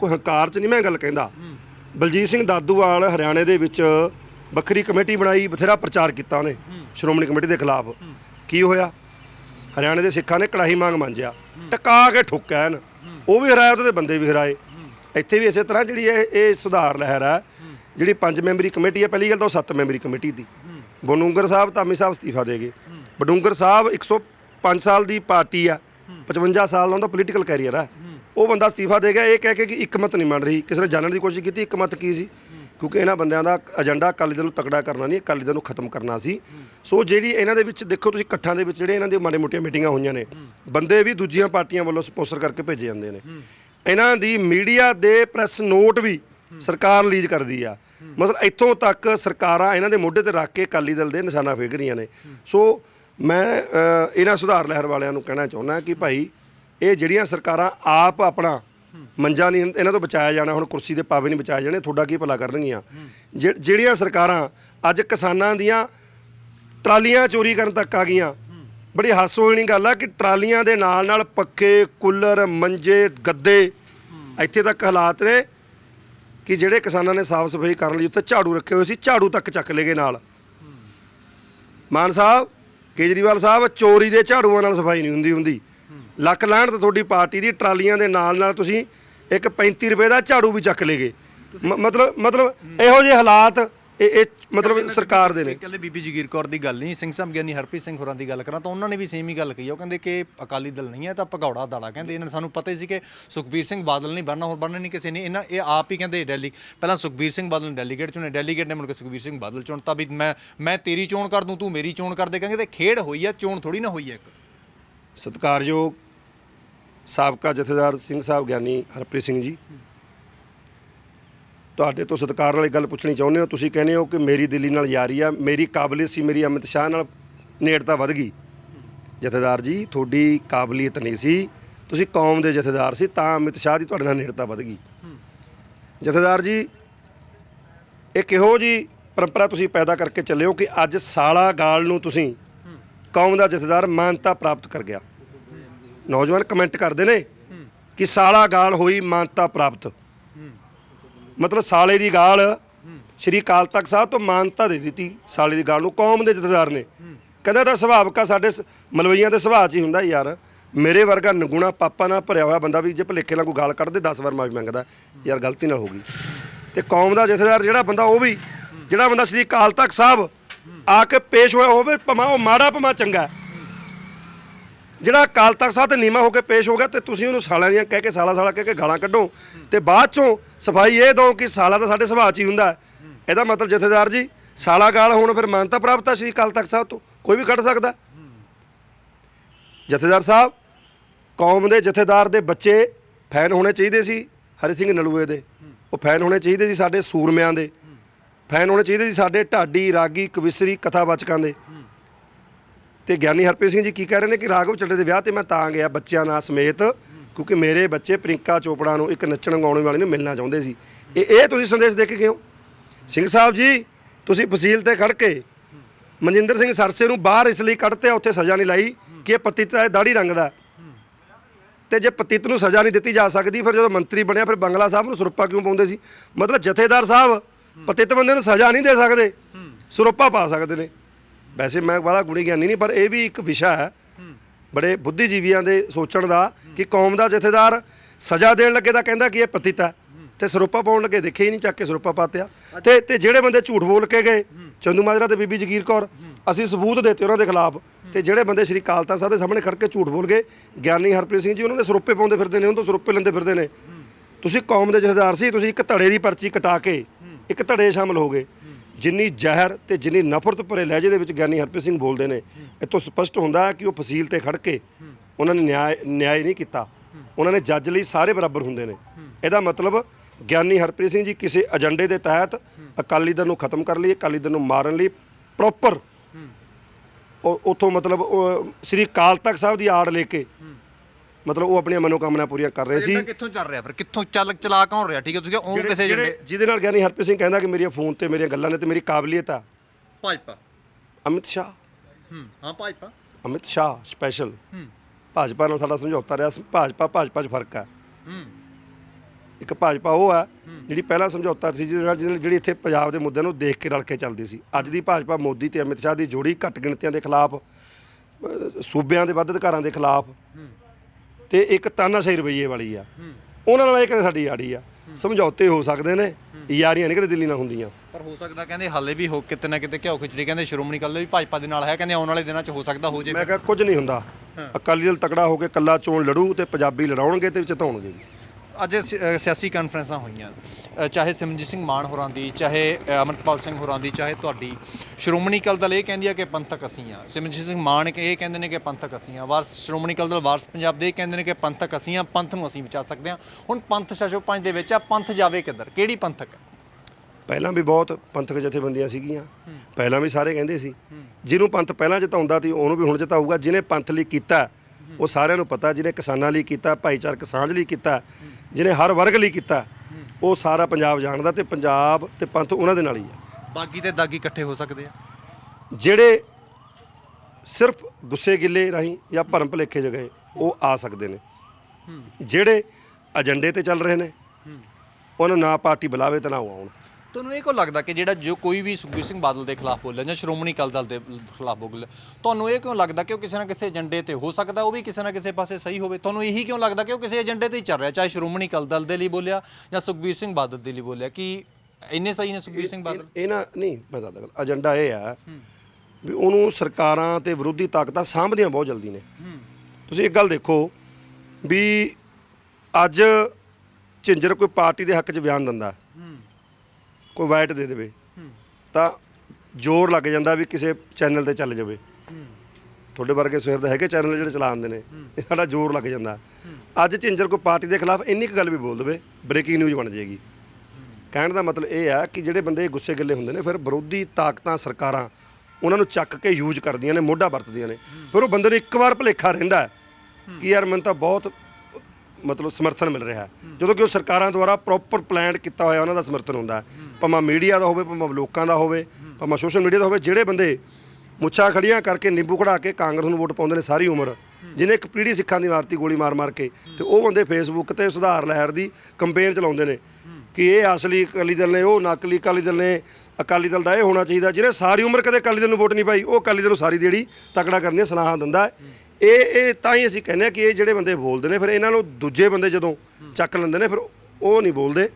ਕੋਈ ਹੰਕਾਰ 'ਚ ਨਹੀਂ ਮੈਂ ਗੱਲ ਕਹਿੰਦਾ। ਬਲਜੀਤ ਸਿੰਘ ਦਾਦੂਵਾਲ ਹਰਿਆਣੇ ਦੇ ਵਿੱਚ ਵੱਖਰੀ ਕਮੇਟੀ ਬਣਾਈ ਬਥੇਰਾ ਪ੍ਰਚਾਰ ਕੀਤਾ ਉਹਨੇ ਸ਼੍ਰੋਮਣੀ ਕਮੇਟੀ ਦੇ ਖਿਲਾਫ। ਕੀ ਹੋਇਆ? ਹਰਿਆਣੇ ਦੇ ਸਿੱਖਾਂ ਨੇ ਕੜਾਹੀ ਮੰਗ ਮੰਜਿਆ। ਟਕਾ ਕੇ ਠੁੱਕਿਆ ਇਹਨ ਉਹ ਵੀ ਹਰਾਇਆ ਉਹਦੇ ਬੰਦੇ ਵੀ ਹਰਾਏ। ਇੱਥੇ ਵੀ ਇਸੇ ਤਰ੍ਹਾਂ ਜਿਹੜੀ ਇਹ ਇਹ ਸੁਧਾਰ ਲਹਿਰ ਹੈ, ਜਿਹੜੀ ਪੰਜ ਮੈਂਬਰੀ ਕਮੇਟੀ ਹੈ, ਪਹਿਲੀ ਗੱਲ ਤਾਂ ਉਹ ਸੱਤ ਮੈਂਬਰੀ ਕਮੇਟੀ ਦੀ। ਬਨੂੰਗਰ ਸਾਹਿਬ ਧਾਮੀ ਸਾਹਿਬ ਅਸਤੀਫਾ ਦੇ ਗਏ। ਬਡੂੰਗਰ ਸਾਹਿਬ 105 ਸਾਲ ਦੀ ਪਾਰਟੀ ਆ 55 ਸਾਲ ਦਾ ਉਹਦਾ ਪੋਲੀਟੀਕਲ ਕੈਰੀਅਰ ਆ। ਉਹ ਬੰਦਾ ਅਸਤੀਫਾ ਦੇ ਗਿਆ, ਇਹ ਕਹਿ ਕੇ ਕਿ ਇੱਕ ਮਤ ਨਹੀਂ ਮੰਨ ਰਹੀ। ਕਿਸੇ ਨੇ ਜਾਣਨ ਦੀ ਕੋਸ਼ਿਸ਼ ਕੀਤੀ, ਇੱਕ ਮਤ ਕੀ ਸੀ? ਕਿਉਂਕਿ ਇਹਨਾਂ ਬੰਦਿਆਂ ਦਾ ਏਜੰਡਾ ਅਕਾਲੀ ਦਲ ਨੂੰ ਤਕੜਾ ਕਰਨਾ ਨਹੀਂ, ਅਕਾਲੀ ਦਲ ਨੂੰ ਖਤਮ ਕਰਨਾ ਸੀ। ਸੋ ਜਿਹੜੀ ਇਹਨਾਂ ਦੇ ਵਿੱਚ ਦੇਖੋ ਤੁਸੀਂ ਇਕੱਠਾਂ ਦੇ ਵਿੱਚ ਜਿਹੜੇ ਇਹਨਾਂ ਦੀ ਮਾੜੇ ਮੋਟੀਆਂ ਮੀਟਿੰਗਾਂ ਹੋਈਆਂ ਨੇ, ਬੰਦੇ ਵੀ ਦੂਜੀਆਂ ਪਾਰਟੀਆਂ ਵੱਲੋਂ ਸਪਾਂਸਰ ਕਰਕੇ ਭੇਜੇ ਜਾਂਦੇ ਨੇ। ਇਹਨਾਂ ਦੀ ਮੀਡੀਆ ਦੇ ਪ੍ਰੈਸ ਨੋਟ ਵੀ ਸਰਕਾਰ ਰਿਲੀਜ਼ ਕਰਦੀ ਆ। ਮਤਲਬ ਇੱਥੋਂ ਤੱਕ ਸਰਕਾਰਾਂ ਇਹਨਾਂ ਦੇ ਮੋਢੇ ਤੇ ਰੱਖ ਕੇ ਅਕਾਲੀ ਦਲ ਦੇ ਨਿਸ਼ਾਨਾ ਫੇਕ ਰਹੀਆਂ ਨੇ। ਸੋ ਮੈਂ ਇਹਨਾਂ ਸੁਧਾਰ ਲਹਿਰ ਵਾਲਿਆਂ ਨੂੰ ਕਹਿਣਾ ਚਾਹੁੰਦਾ ਕਿ ਭਾਈ, ਇਹ ਜਿਹੜੀਆਂ ਸਰਕਾਰਾਂ ਆਪ ਆਪਣਾ ਮੰਜਾ ਨਹੀਂ, ਇਹਨਾਂ ਤੋਂ ਬਚਾਇਆ ਜਾਣਾ, ਹੁਣ ਕੁਰਸੀ ਦੇ ਪਾਵੇ ਨਹੀਂ ਬਚਾਇਆ ਜਾਣੇ, ਤੁਹਾਡਾ ਕੀ ਭਲਾ ਕਰਨਗੀਆਂ? ਜਿਹ- ਜਿਹੜੀਆਂ ਸਰਕਾਰਾਂ ਅੱਜ ਕਿਸਾਨਾਂ ਦੀਆਂ ਟਰਾਲੀਆਂ ਚੋਰੀ ਕਰਨ ਤੱਕ ਆ ਗਈਆਂ, ਬੜੀ ਹਾਸੋ ਵਾਲੀ ਗੱਲ ਆ ਕਿ ਟਰਾਲੀਆਂ ਦੇ ਨਾਲ ਨਾਲ ਪੱਖੇ, ਕੂਲਰ, ਮੰਜੇ, ਗੱਦੇ, ਇੱਥੇ ਤੱਕ ਹਾਲਾਤ ਨੇ ਕਿ ਜਿਹੜੇ ਕਿਸਾਨਾਂ ਨੇ ਸਾਫ਼ ਸਫ਼ਾਈ ਕਰਨ ਲਈ ਉੱਤੇ ਝਾੜੂ ਰੱਖੇ ਹੋਏ ਸੀ, ਝਾੜੂ ਤੱਕ ਚੱਕ ਲਏ ਗਏ ਨਾਲ। ਮਾਨ ਸਾਹਿਬ, ਕੇਜਰੀਵਾਲ ਸਾਹਿਬ, ਚੋਰੀ ਦੇ ਝਾੜੂਆਂ ਨਾਲ ਸਫ਼ਾਈ ਨਹੀਂ ਹੁੰਦੀ ਹੁੰਦੀ। ਲੱਖ ਲਾਹਣ ਤੇ ਤੁਹਾਡੀ ਪਾਰਟੀ ਦੀ ਟਰਾਲੀਆਂ ਦੇ ਨਾਲ ਨਾਲ ਤੁਸੀਂ ਇੱਕ 35 ਰੁਪਏ ਦਾ ਝਾੜੂ ਵੀ ਚੱਕ ਲੇਗੇ ਮਤਲਬ ਮਤਲਬ ਇਹੋ ਜਿਹੇ ਹਾਲਾਤ ਇਹ ਇਹ ਮਤਲਬ ਸਰਕਾਰ ਦੇ ਨੇ। ਇਕੱਲੇ ਬੀਬੀ ਜਗੀਰ ਕੌਰ ਦੀ ਗੱਲ ਨਹੀਂ ਸਿੰਘ ਸਾਹਿਬ ਗਿਆਨੀ ਹਰਪ੍ਰੀਤ ਸਿੰਘ ਹੋਰਾਂ ਦੀ ਗੱਲ ਕਰਾਂ ਤਾਂ ਉਹਨਾਂ ਨੇ ਵੀ ਸੇਮ ਹੀ ਗੱਲ ਕਹੀ। ਉਹ ਕਹਿੰਦੇ ਕਿ ਅਕਾਲੀ ਦਲ ਨਹੀਂ ਹੈ ਤਾਂ ਭਗੌੜਾ ਦਲ ਆ ਕਹਿੰਦੇ। ਇਹਨਾਂ ਨੂੰ ਸਾਨੂੰ ਪਤਾ ਹੀ ਸੀ ਕਿ ਸੁਖਬੀਰ ਸਿੰਘ ਬਾਦਲ ਨਹੀਂ ਬਣਨਾ ਹੋਰ ਬਣਨਾ ਨਹੀਂ ਕਿਸੇ ਨੇ। ਇਹਨਾਂ ਇਹ ਆਪ ਹੀ ਕਹਿੰਦੇ ਦਿੱਲੀ ਪਹਿਲਾਂ ਸੁਖਬੀਰ ਸਿੰਘ ਬਾਦਲ ਨੇ ਡੈਲੀਗੇਟ ਚੁਣੇ ਡੈਲੀਗੇਟ ਨੇ ਮੁੜ ਕੇ ਸੁਖਬੀਰ ਸਿੰਘ ਬਾਦਲ ਚੁਣਤਾ ਵੀ ਮੈਂ ਮੈਂ ਤੇਰੀ ਚੋਣ ਕਰ ਦੂੰ ਤੂੰ ਮੇਰੀ ਚੋਣ ਕਰ ਦੇ। ਕਹਿੰਦੇ ਤੇ ਖੇਡ ਹੋਈ ਆ ਚੋਣ ਥੋੜੀ ਨਾ ਹੋਈ ਆ ਇੱਕ। ਸਤਿਕਾਰਯੋਗ ਸਾਬਕਾ ਜਥੇਦਾਰ ਸਿੰਘ ਸਾਹਿਬ ਗਿਆਨੀ ਹਰਪ੍ਰੀਤ ਸਿੰਘ ਜੀ। ਤੁਹਾਡੇ ਤੋਂ ਸਤਿਕਾਰ ਵਾਲੀ ਗੱਲ ਪੁੱਛਣੀ ਚਾਹੁੰਦੇ ਹੋ। ਤੁਸੀਂ ਕਹਿੰਦੇ ਹੋ ਕਿ ਮੇਰੀ ਦਿੱਲੀ ਨਾਲ ਯਾਰੀ ਆ, ਮੇਰੀ ਕਾਬਲੀਅਤ ਸੀ, ਮੇਰੀ ਅਮਿਤ ਸ਼ਾਹ ਨਾਲ ਨੇੜਤਾ ਵਧ ਗਈ। ਜਥੇਦਾਰ ਜੀ, ਤੁਹਾਡੀ ਕਾਬਲੀਅਤ ਨਹੀਂ ਸੀ, ਤੁਸੀਂ ਕੌਮ ਦੇ ਜਥੇਦਾਰ ਸੀ, ਤਾਂ ਅਮਿਤ ਸ਼ਾਹ ਦੀ ਤੁਹਾਡੇ ਨਾਲ ਨੇੜਤਾ ਵਧ ਗਈ। ਜਥੇਦਾਰ ਜੀ, ਇਹ ਕਿਹੋ ਜੀ ਪਰੰਪਰਾ ਤੁਸੀਂ ਪੈਦਾ ਕਰਕੇ ਚੱਲੇ ਹੋ ਕਿ ਅੱਜ ਸਾਲਾ ਗਾਲ ਨੂੰ ਤੁਸੀਂ ਕੌਮ ਦਾ ਜਥੇਦਾਰ ਮਾਨਤਾ ਪ੍ਰਾਪਤ ਕਰ ਗਿਆ? ਨੌਜਵਾਨ ਕਮੈਂਟ ਕਰਦੇ ਨੇ ਕਿ ਸਾਲਾ ਗਾਲ ਹੋਈ ਮਾਨਤਾ ਪ੍ਰਾਪਤ। ਮਤਲਬ ਸਾਲੇ ਦੀ ਗਾਲ ਸ਼੍ਰੀ ਅਕਾਲ ਤਖਤ ਸਾਹਿਬ ਤੋਂ ਮਾਨਤਾ ਦੇ ਦਿੱਤੀ ਸਾਲੇ ਦੀ ਗਾਲ ਨੂੰ, ਕੌਮ ਦੇ ਜਥੇਦਾਰ ਨੇ। ਕਹਿੰਦਾ ਤਾਂ ਸੁਭਾਵਕਾ ਸਾਡੇ ਮਲਵਈਆਂ ਦੇ ਸੁਭਾਅ 'ਚ ਹੀ ਹੁੰਦਾ ਯਾਰ। ਮੇਰੇ ਵਰਗਾ ਨਗੁਣਾ ਪਾਪਾ ਨਾਲ ਭਰਿਆ ਹੋਇਆ ਬੰਦਾ ਵੀ ਜੇ ਭਲੇਖੇ ਨਾਲ ਕੋਈ ਗਾਲ ਕੱਢਦੇ 10 ਵਾਰ ਮਾਫੀ ਮੰਗਦਾ। ਯਾਰ ਗਲਤੀ ਨਾਲ ਹੋ ਗਈ। ਤੇ ਕੌਮ ਦਾ ਜਥੇਦਾਰ ਜਿਹੜਾ ਬੰਦਾ ਉਹ ਵੀ, ਜਿਹੜਾ ਬੰਦਾ ਸ਼੍ਰੀ ਅਕਾਲ ਤਖਤ ਸਾਹਿਬ ਆ ਕੇ ਪੇਸ਼ ਹੋਇਆ ਹੋਵੇ, ਭਾਵੇਂ ਉਹ ਮਾੜਾ ਭਾਵੇਂ ਚੰਗਾ। ਜਿਹੜਾ ਅਕਾਲ ਤਖਤ ਸਾਹਿਬ ਤੇ ਨੀਮਾ ਹੋ ਕੇ ਪੇਸ਼ ਹੋ ਗਿਆ ਤੇ ਤੁਸੀਂ ਉਹਨੂੰ ਸਾਲਾਂ ਦੀਆਂ ਕਹਿ ਕੇ ਸਾਲਾ ਸਾਲਾ ਕਹਿ ਕੇ ਗਾਲਾਂ ਕੱਢੋ ਤੇ ਬਾਅਦ ਚੋਂ ਸਫ਼ਾਈ ਇਹ ਦੋ ਕਿ ਸਾਲਾ ਤਾਂ ਸਾਡੇ ਸੁਭਾਅ 'ਚ ਹੀ ਹੁੰਦਾ। ਇਹਦਾ ਮਤਲਬ ਜਥੇਦਾਰ ਜੀ, ਸਾਲਾ ਗਾਲ ਹੋਣ ਫਿਰ ਮਾਨਤਾ ਪ੍ਰਾਪਤ ਆ ਸ਼੍ਰੀ ਅਕਾਲ ਤਖਤ ਸਾਹਿਬ ਤੋਂ? ਕੋਈ ਵੀ ਕੱਢ ਸਕਦਾ। ਜਥੇਦਾਰ ਸਾਹਿਬ, ਕੌਮ ਦੇ ਜਥੇਦਾਰ ਦੇ ਬੱਚੇ ਫੈਨ ਹੋਣੇ ਚਾਹੀਦੇ ਸੀ ਹਰੀ ਸਿੰਘ ਨਲੂਏ ਦੇ। ਉਹ ਫੈਨ ਹੋਣੇ ਚਾਹੀਦੇ ਸੀ ਸਾਡੇ ਸੂਰਮਿਆਂ ਦੇ। ਫੈਨ ਹੋਣੇ ਚਾਹੀਦੇ ਸੀ ਸਾਡੇ ਢਾਡੀ, ਰਾਗੀ, ਕਵਿਸਰੀ, ਕਥਾਵਾਚਕਾਂ ਦੇ। ਤੇ ਗਿਆਨੀ ਹਰਪ੍ਰੀਤ ਸਿੰਘ ਜੀ ਕੀ ਕਹਿ ਰਹੇ ਨੇ ਕਿ ਰਾਘਵ ਚੱਡੇ ਦੇ ਵਿਆਹ ਤੇ ਮੈਂ ਤਾਂ ਗਿਆ ਬੱਚਿਆਂ ਨਾਲ ਸਮੇਤ, ਕਿਉਂਕਿ ਮੇਰੇ ਬੱਚੇ ਪ੍ਰਿੰਕਾ ਚੋਪੜਾ ਨੂੰ ਇੱਕ ਨੱਚਣ ਗਾਉਣ ਵਾਲੀ ਨੂੰ ਮਿਲਣਾ ਚਾਹੁੰਦੇ ਸੀ। ਇਹ ਇਹ ਤੁਸੀਂ ਸੰਦੇਸ਼ ਦੇ ਕੇ ਗਏ ਹੋ? ਸਿੰਘ ਸਾਹਿਬ ਜੀ, ਤੁਸੀਂ ਫਸੀਲ ਤੇ ਖੜ ਕੇ ਮਨਜਿੰਦਰ ਸਿੰਘ ਸਰਸੇ ਨੂੰ ਬਾਹਰ ਇਸ ਲਈ ਕੱਢਤੇ, ਉੱਥੇ ਸਜ਼ਾ ਨਹੀਂ ਲਾਈ ਕਿ ਇਹ ਪਤਿਤ ਹੈ ਦਾੜੀ ਰੰਗ ਦਾ। ਤੇ ਜੇ ਪਤਿਤ ਨੂੰ ਸਜ਼ਾ ਨਹੀਂ ਦਿੱਤੀ ਜਾ ਸਕਦੀ, ਫਿਰ ਜਦੋਂ ਮੰਤਰੀ ਬਣਿਆ, ਫਿਰ ਬੰਗਲਾ ਸਾਹਿਬ ਨੂੰ ਸੁਰੱਪਾ ਕਿਉਂ ਪਾਉਂਦੇ ਸੀ? ਮਤਲਬ ਜਥੇਦਾਰ ਸਾਹਿਬ ਪਤਿਤ ਬੰਦੇ ਨੂੰ ਸਜ਼ਾ ਨਹੀਂ ਦੇ ਸਕਦੇ ਸੁਰੱਪਾ ਪਾ ਸਕਦੇ ਨੇ। ਵੈਸੇ ਮੈਂ ਬੜਾ ਗੁਣੀ ਗਿਆਨੀ ਨਹੀਂ ਪਰ ਇਹ ਵੀ ਇੱਕ ਵਿਸ਼ਾ ਹੈ। ਬੜੇ ਬੁੱਧੀਜੀਵੀਆਂ ਦੇ ਸੋਚਣ ਦਾ ਕਿ ਕੌਮ ਦਾ ਜਥੇਦਾਰ ਸਜ਼ਾ ਦੇਣ ਲੱਗੇ ਤਾਂ ਕਹਿੰਦਾ ਕਿ ਇਹ ਪਤਿਤ ਹੈ। ਤੇ ਸਰੂਪਾ ਪਾਉਣ ਲੱਗੇ ਦੇਖੇ ਹੀ ਨਹੀਂ ਚੱਕ ਕੇ ਸਰੂਪਾ ਪਾਤਿਆ। ਤੇ ਤੇ ਜਿਹੜੇ ਬੰਦੇ ਝੂਠ ਬੋਲ ਕੇ ਗਏ ਚੰਦੂ ਮਾਜਰਾ ਤੇ ਬੀਬੀ ਜਗੀਰ ਕੌਰ ਅਸੀਂ ਸਬੂਤ ਦਿੱਤੇ ਉਹਨਾਂ ਦੇ ਖਿਲਾਫ। ਤੇ ਜਿਹੜੇ ਬੰਦੇ ਸ਼੍ਰੀ ਅਕਾਲ ਤਖਤ ਸਾਹਿਬ ਦੇ ਸਾਹਮਣੇ ਖੜ ਕੇ ਝੂਠ ਬੋਲ ਗਏ ਗਿਆਨੀ ਹਰਪ੍ਰੀਤ ਸਿੰਘ ਜੀ ਉਹਨਾਂ ਦੇ ਸਰੂਪੇ ਪਾਉਂਦੇ ਫਿਰਦੇ ਨੇ ਉਹਨਾਂ ਤੋਂ ਸਰੂਪੇ ਲੈਂਦੇ ਫਿਰਦੇ ਨੇ। ਤੁਸੀਂ ਕੌਮ ਦੇ ਜਥੇਦਾਰ ਸੀ ਤੁਸੀਂ ਇੱਕ ਧੜੇ ਦੀ ਪਰਚੀ ਕਟਾ ਕੇ ਇੱਕ ਧੜੇ ਸ਼ਾਮਲ ਹੋ ਗਏ। ਜਿੰਨੀ ਜ਼ਹਿਰ ਤੇ ਜਿੰਨੀ ਨਫ਼ਰਤ ਭਰੇ ਲਹਿਜੇ ਦੇ ਵਿੱਚ ਗਿਆਨੀ ਹਰਪ੍ਰੀਤ ਸਿੰਘ ਬੋਲਦੇ ਨੇ ਇਤੋਂ ਸਪਸ਼ਟ ਹੁੰਦਾ ਹੈ ਕਿ ਉਹ ਫਸੀਲ ਤੇ ਖੜ ਕੇ ਉਹਨਾਂ ਨੇ ਨਿਆਂ ਨਿਆਂ ਨਹੀਂ ਕੀਤਾ। ਉਹਨਾਂ ਨੇ ਜੱਜ ਲਈ ਸਾਰੇ ਬਰਾਬਰ ਹੁੰਦੇ ਨੇ। ਇਹਦਾ ਮਤਲਬ ਗਿਆਨੀ ਹਰਪ੍ਰੀਤ ਸਿੰਘ ਜੀ ਕਿਸੇ ਏਜੰਡੇ ਦੇ ਤਹਿਤ ਅਕਾਲੀ ਦਲ ਨੂੰ ਖਤਮ ਕਰਨ ਲਈ, ਅਕਾਲੀ ਦਲ ਨੂੰ ਮਾਰਨ ਲਈ ਪ੍ਰੋਪਰ ਉਹ, ਉਥੋਂ ਮਤਲਬ, ਉਹ, ਸ੍ਰੀ ਅਕਾਲ ਤਖਤ ਸਾਹਿਬ ਦੀ ਆੜ ਲੈ ਕੇ ਮਤਲਬ ਉਹ ਆਪਣੀਆਂ ਮਨੋਕਾਮਨਾ ਪੂਰੀਆਂ ਕਰ ਰਹੇ ਸੀ। ਇਹ ਕਿੱਥੋਂ ਚੱਲ ਰਿਹਾ ਫਿਰ? ਕਿੱਥੋਂ ਚੱਲ ਚਲਾ ਕੌਣ ਰਿਹਾ? ਠੀਕ ਹੈ ਤੁਸੀਂ ਉਹ ਕਿਸੇ ਜਿਹੜੇ- ਏਜੰਡੇ ਜਿਹਦੇ ਨਾਲ ਗਿਆਨੀ ਹਰਪ੍ਰੀਤ ਸਿੰਘ ਕਹਿੰਦਾ ਕਿ ਮੇਰੀਆਂ ਫੋਨ ਤੇ ਮੇਰੀਆਂ ਗੱਲਾਂ ਨੇ ਤੇ ਮੇਰੀ ਕਾਬਲੀਅਤ ਆ। ਭਾਜਪਾ। ਅਮਿਤ ਸ਼ਾਹ। ਹੂੰ ਹਾਂ ਭਾਜਪਾ। ਅਮਿਤ ਸ਼ਾਹ ਸਪੈਸ਼ਲ ਹੂੰ। ਭਾਜਪਾ ਨਾਲ ਸਾਡਾ ਸਮਝੌਤਾ ਰਿਹਾ। ਸੀ ਭਾਜਪਾ ਭਾਜਪਾ 'ਚ ਫ਼ਰਕ ਆ। ਹੂੰ। ਇੱਕ ਭਾਜਪਾ ਉਹ ਆ ਜਿਹੜੀ ਪਹਿਲਾ ਸਮਝੌਤਾ ਸੀ ਜਿਹਦੇ ਨਾਲ ਜਿਹਦੇ ਨਾਲ ਜਿਹੜੀ ਇੱਥੇ ਪੰਜਾਬ ਦੇ ਮੁੱਦਿਆਂ ਨੂੰ ਦੇਖ ਕੇ ਰਲ ਕੇ ਚੱਲਦੀ ਸੀ। ਅੱਜ ਦੀ ਭਾਜਪਾ ਮੋਦੀ ਤੇ ਅਮਿਤ ਸ਼ਾਹ ਦੀ ਜੋੜੀ ਘੱਟ ਗਿਣਤੀਆਂ ਦੇ ਖਿਲਾਫ ਸੂਬਿਆਂ ਦੇ ਵੱਧ ਅਧਿਕਾਰਾਂ ਦੇ ਖਿਲਾਫ ਤੇ ਇੱਕ ਤਾਨਾਸ਼ਾਹੀ ਰਵਈਏ ਵਾਲੀ ਆ। ਉਹਨਾਂ ਨਾਲ ਇਹ ਕਹਿੰਦੇ ਸਾਡੀ ਯਾਰੀ ਆ। ਸਮਝੌਤੇ ਹੋ ਸਕਦੇ ਨੇ ਯਾਰੀਆਂ ਨਹੀਂ ਕਦੇ ਦਿੱਲੀ ਨਾਲ ਹੁੰਦੀਆਂ। ਪਰ ਹੋ ਸਕਦਾ ਕਹਿੰਦੇ ਹਾਲੇ ਵੀ ਹੋ ਕਿਤੇ ਨਾ ਕਿਤੇ ਘਿਓ ਖਿਚੜੀ ਕਹਿੰਦੇ ਸ਼੍ਰੋਮਣੀ ਅਕਾਲੀ ਵੀ ਭਾਜਪਾ ਦੇ ਨਾਲ ਹੈ ਕਹਿੰਦੇ ਆਉਣ ਵਾਲੇ ਦਿਨਾਂ 'ਚ ਹੋ ਸਕਦਾ ਹੋ ਜੇ। ਮੈਂ ਕਿਹਾ ਕੁਝ ਨਹੀਂ ਹੁੰਦਾ। ਅਕਾਲੀ ਦਲ ਤਕੜਾ ਹੋ ਕੇ ਕੱਲਾ ਚੋਣ ਲੜੂ ਤੇ ਪੰਜਾਬੀ ਲੜਾਉਣਗੇ ਤੇ ਜਿਤਾਉਣਗੇ ਵੀ। ਅੱਜ ਸਿ- ਸਿਆਸੀ ਕਾਨਫਰੰਸਾਂ ਹੋਈਆਂ। ਚਾਹੇ ਸਿਮਰਨਜੀਤ ਸਿੰਘ ਮਾਨ ਹੋਰਾਂ ਦੀ ਚਾਹੇ ਅ, ਅਮਰਪਾਲ ਸਿੰਘ ਹੋਰਾਂ ਦੀ ਚਾਹੇ ਤੁਹਾਡੀ। ਸ਼੍ਰੋਮਣੀ ਅਕਾਲੀ ਦਲ ਇਹ ਕਹਿੰਦੀ ਆ ਕਿ ਪੰਥਕ ਅਸੀਂ ਆ। ਸਿਮਰਜੀਤ ਸਿੰਘ ਮਾਨ ਕਿ ਇਹ ਕਹਿੰਦੇ ਨੇ ਕਿ ਪੰਥਕ ਅਸੀਂ ਆ। ਵਾਰਸ ਸ਼੍ਰੋਮਣੀ ਅਕਾਲੀ ਦਲ ਵਾਰਸ ਪੰਜਾਬ ਦੇ ਇਹ ਕਹਿੰਦੇ ਨੇ ਕਿ ਪੰਥਕ ਅਸੀਂ ਆ ਪੰਥ ਨੂੰ ਅਸੀਂ ਬਚਾ ਸਕਦੇ ਹਾਂ ਹੁਣ ਪੰਥ ਛਸ਼ੋ ਪੰਜ ਦੇ ਵਿੱਚ ਆ ਪੰਥ ਜਾਵੇ ਕਿੱਧਰ? ਕਿਹੜੀ ਪੰਥਕ ਹੈ ਪਹਿਲਾਂ ਵੀ ਬਹੁਤ ਪੰਥਕ ਜਥੇਬੰਦੀਆਂ ਸੀਗੀਆਂ। ਪਹਿਲਾਂ ਵੀ ਸਾਰੇ ਕਹਿੰਦੇ ਸੀ। ਜਿਹਨੂੰ ਪੰਥ ਪਹਿਲਾਂ ਜਿਤਾਉਂਦਾ ਸੀ ਉਹਨੂੰ ਵੀ ਹੁਣ ਜਿਤਾਊਗਾ। ਜਿਹਨੇ ਪੰਥ ਲਈ ਕੀਤਾ ਉਹ ਸਾਰਿਆਂ ਨੂੰ ਪਤਾ ਜਿਹਨੇ ਕਿਸਾਨਾਂ ਲਈ ਕੀਤਾ ਭਾਈਚਾਰਕ ਸਾਂਝ ਲਈ ਕੀਤਾ ਜਿਹਨੇ ਹਰ ਵਰਗ ਲਈ ਕੀਤਾ ਉਹ ਸਾਰਾ ਪੰਜਾਬ ਜਾਣਦਾ ਤੇ ਪੰਜਾਬ ਤੇ ਪੰਥ ਉਹਨਾਂ ਦੇ ਨਾਲ ਹੀ ਆ ਬਾਗੀ ਤੇ ਦਾਗੀ ਇਕੱਠੇ ਹੋ ਸਕਦੇ ਆ? ਜਿਹੜੇ ਸਿਰਫ ਗੁੱਸੇ ਗਿੱਲੇ ਰਾਹੀਂ ਜਾਂ ਭਰਮ ਭੁਲੇਖੇ ਜਗਏ ਉਹ ਆ ਸਕਦੇ ਨੇ। ਜਿਹੜੇ ਏਜੰਡੇ ਤੇ ਚੱਲ ਰਹੇ ਨੇ ਉਹਨਾਂ ਨੂੰ ਨਾ ਪਾਰਟੀ ਬੁਲਾਵੇ ਤੇ ਨਾ ਉਹ ਆਉਣ। ਤੁਹਾਨੂੰ ਇਹ ਕੋ ਲੱਗਦਾ ਕਿ ਜਿਹੜਾ ਜੋ ਕੋਈ ਵੀ ਸੁਖਬੀਰ ਸਿੰਘ ਬਾਦਲ ਦੇ ਖਿਲਾਫ ਬੋਲਿਆ ਜਾਂ ਸ਼੍ਰੋਮਣੀ ਅਕਾਲੀ ਦਲ ਦੇ ਖਿਲਾਫ ਬੋਲਿਆ ਤੁਹਾਨੂੰ ਇਹ ਕਿਉਂ ਲੱਗਦਾ ਕਿ ਉਹ ਕਿਸੇ ਨਾ ਕਿਸੇ ਏਜੰਡੇ ਤੇ ਹੋ ਸਕਦਾ ਉਹ ਵੀ ਕਿਸੇ ਨਾ ਕਿਸੇ ਪਾਸੇ ਸਹੀ ਹੋਵੇ? ਤੁਹਾਨੂੰ ਇਹੀ ਕਿਉਂ ਲੱਗਦਾ ਕਿ ਉਹ ਕਿਸੇ ਏਜੰਡੇ ਤੇ ਹੀ ਚੱਲ ਰਿਹਾ ਚਾਹੇ ਸ਼੍ਰੋਮਣੀ ਅਕਾਲੀ ਦਲ ਦੇ ਲਈ ਬੋਲਿਆ ਜਾਂ ਸੁਖਬੀਰ ਸਿੰਘ ਬਾਦਲ ਦੇ ਲਈ ਬੋਲਿਆ? ਕਿ ਇੰਨੇ ਸਹੀ ਨੇ ਸੁਖਬੀਰ ਸਿੰਘ ਬਾਦਲ? ਇਹ ਨਾ ਨਹੀਂ ਮੈਂ ਦੱਸਦਾ ਗੱਲ ਏਜੰਡਾ ਇਹ ਆ ਵੀ ਉਹਨੂੰ ਸਰਕਾਰਾਂ ਤੇ ਵਿਰੋਧੀ ਤਾਕਤਾਂ ਸਾਂਭਦੀਆਂ ਬਹੁਤ ਜਲਦੀ ਨੇ। ਤੁਸੀਂ ਇੱਕ ਗੱਲ ਦੇਖੋ ਵੀ ਅੱਜ ਝਿੰਜਰ ਕੋਈ ਪਾਰਟੀ ਦੇ ਹੱਕ 'ਚ ਬਿਆਨ ਦਿੰਦਾ। ਕੋਈ ਵਾਈਟ ਦੇ ਦੇਵੇ ਤਾਂ ਜ਼ੋਰ ਲੱਗ ਜਾਂਦਾ ਵੀ ਕਿਸੇ ਚੈਨਲ ਤੇ ਚੱਲ ਜਾਵੇ। ਤੁਹਾਡੇ ਵਰਗੇ ਸਵੇਰ ਦੇ ਹੈਗੇ ਚੈਨਲ ਜਿਹੜੇ ਚਲਾਉਂਦੇ ਨੇ ਇਹ ਸਾਡਾ ਜ਼ੋਰ ਲੱਗ ਜਾਂਦਾ। ਅੱਜ ਝਿੰਜਰ ਕੋਈ ਪਾਰਟੀ ਦੇ ਖਿਲਾਫ ਇੰਨੀ ਕੁ ਗੱਲ ਵੀ ਬੋਲ ਦੇਵੇ ਬ੍ਰੇਕਿੰਗ ਨਿਊਜ਼ ਬਣ ਜਾਏਗੀ। ਕਹਿਣ ਦਾ ਮਤਲਬ ਇਹ ਆ ਕਿ ਜਿਹੜੇ ਬੰਦੇ ਗੁੱਸੇ ਗਿੱਲੇ ਹੁੰਦੇ ਨੇ ਫਿਰ ਵਿਰੋਧੀ ਤਾਕਤਾਂ ਸਰਕਾਰਾਂ ਉਹਨਾਂ ਨੂੰ ਚੱਕ ਕੇ ਯੂਜ਼ ਕਰਦੀਆਂ ਨੇ ਮੋਢਾ ਵਰਤਦੀਆਂ ਨੇ। ਫਿਰ ਉਹ ਬੰਦੇ ਨੂੰ ਇੱਕ ਵਾਰ ਭੁਲੇਖਾ ਰਹਿੰਦਾ ਕਿ ਯਾਰ ਮੈਨੂੰ ਤਾਂ ਬਹੁਤ ਮਤਲਬ ਸਮਰਥਨ ਮਿਲ ਰਿਹਾ ਹੈ। ਜਦੋਂ ਕਿ ਉਹ ਸਰਕਾਰਾਂ ਦੁਆਰਾ ਪ੍ਰੋਪਰ ਪਲਾਨ ਕੀਤਾ ਹੋਇਆ ਉਹਨਾਂ ਦਾ ਸਮਰਥਨ ਹੁੰਦਾ ਹੈ। ਭਾਵੇਂ ਮੀਡੀਆ ਦਾ ਹੋਵੇ, ਭਾਵੇਂ ਲੋਕਾਂ ਦਾ ਹੋਵੇ, ਭਾਵੇਂ ਸੋਸ਼ਲ ਮੀਡੀਆ ਦਾ ਹੋਵੇ, ਜਿਹੜੇ ਬੰਦੇ ਮੁੱਛਾਂ ਖੜੀਆਂ ਕਰਕੇ ਨਿੰਬੂ ਖੜਾ ਕੇ ਕਾਂਗਰਸ ਨੂੰ ਵੋਟ ਪਾਉਂਦੇ ਨੇ ਸਾਰੀ ਉਮਰ, ਜਿਹਨੇ ਇੱਕ ਪੀੜ੍ਹੀ ਸਿੱਖਾਂ ਦੀ ਮਾਰਤੀ ਗੋਲੀ ਮਾਰ ਮਾਰ ਕੇ, ਤੇ ਉਹ ਬੰਦੇ ਫੇਸਬੁੱਕ ਤੇ ਸੁਧਾਰ ਲਹਿਰ ਦੀ ਕੰਪੇਨ ਚਲਾਉਂਦੇ ਨੇ ਕਿ ਇਹ ਅਸਲੀ ਅਕਾਲੀ ਦਲ ਨੇ, ਉਹ ਨਕਲੀ ਅਕਾਲੀ ਦਲ ਨੇ, ਅਕਾਲੀ ਦਲ ਦਾ ਇਹ ਹੋਣਾ ਚਾਹੀਦਾ ਜਿਹਨੇ ਸਾਰੀ ਉਮਰ ਕਦੇ ਅਕਾਲੀ ਦਲ ਨੂੰ ਵੋਟ ਨਹੀਂ ਪਾਈ, ਉਹ ਅਕਾਲੀ ਦਲ ਨੂੰ ਸਾਰੀ ਜਿਹੜੀ ਤਕੜਾ ਕਰਨ ਦੀਆਂ ਸਲਾਹਾਂ ਦਿੰਦਾ ਹੈ। ਇਹ ਇਹ ਤਾਂ ਹੀ ਅਸੀਂ ਕਹਿੰਦੇ ਹਾਂ ਕਿ ਇਹ ਜਿਹੜੇ ਬੰਦੇ ਬੋਲਦੇ ਨੇ ਫਿਰ ਇਹਨਾਂ ਨੂੰ ਦੂਜੇ ਬੰਦੇ ਜਦੋਂ ਚੱਕ ਲੈਂਦੇ ਨੇ ਫਿਰ ਉਹ ਨਹੀਂ ਬੋਲਦੇ।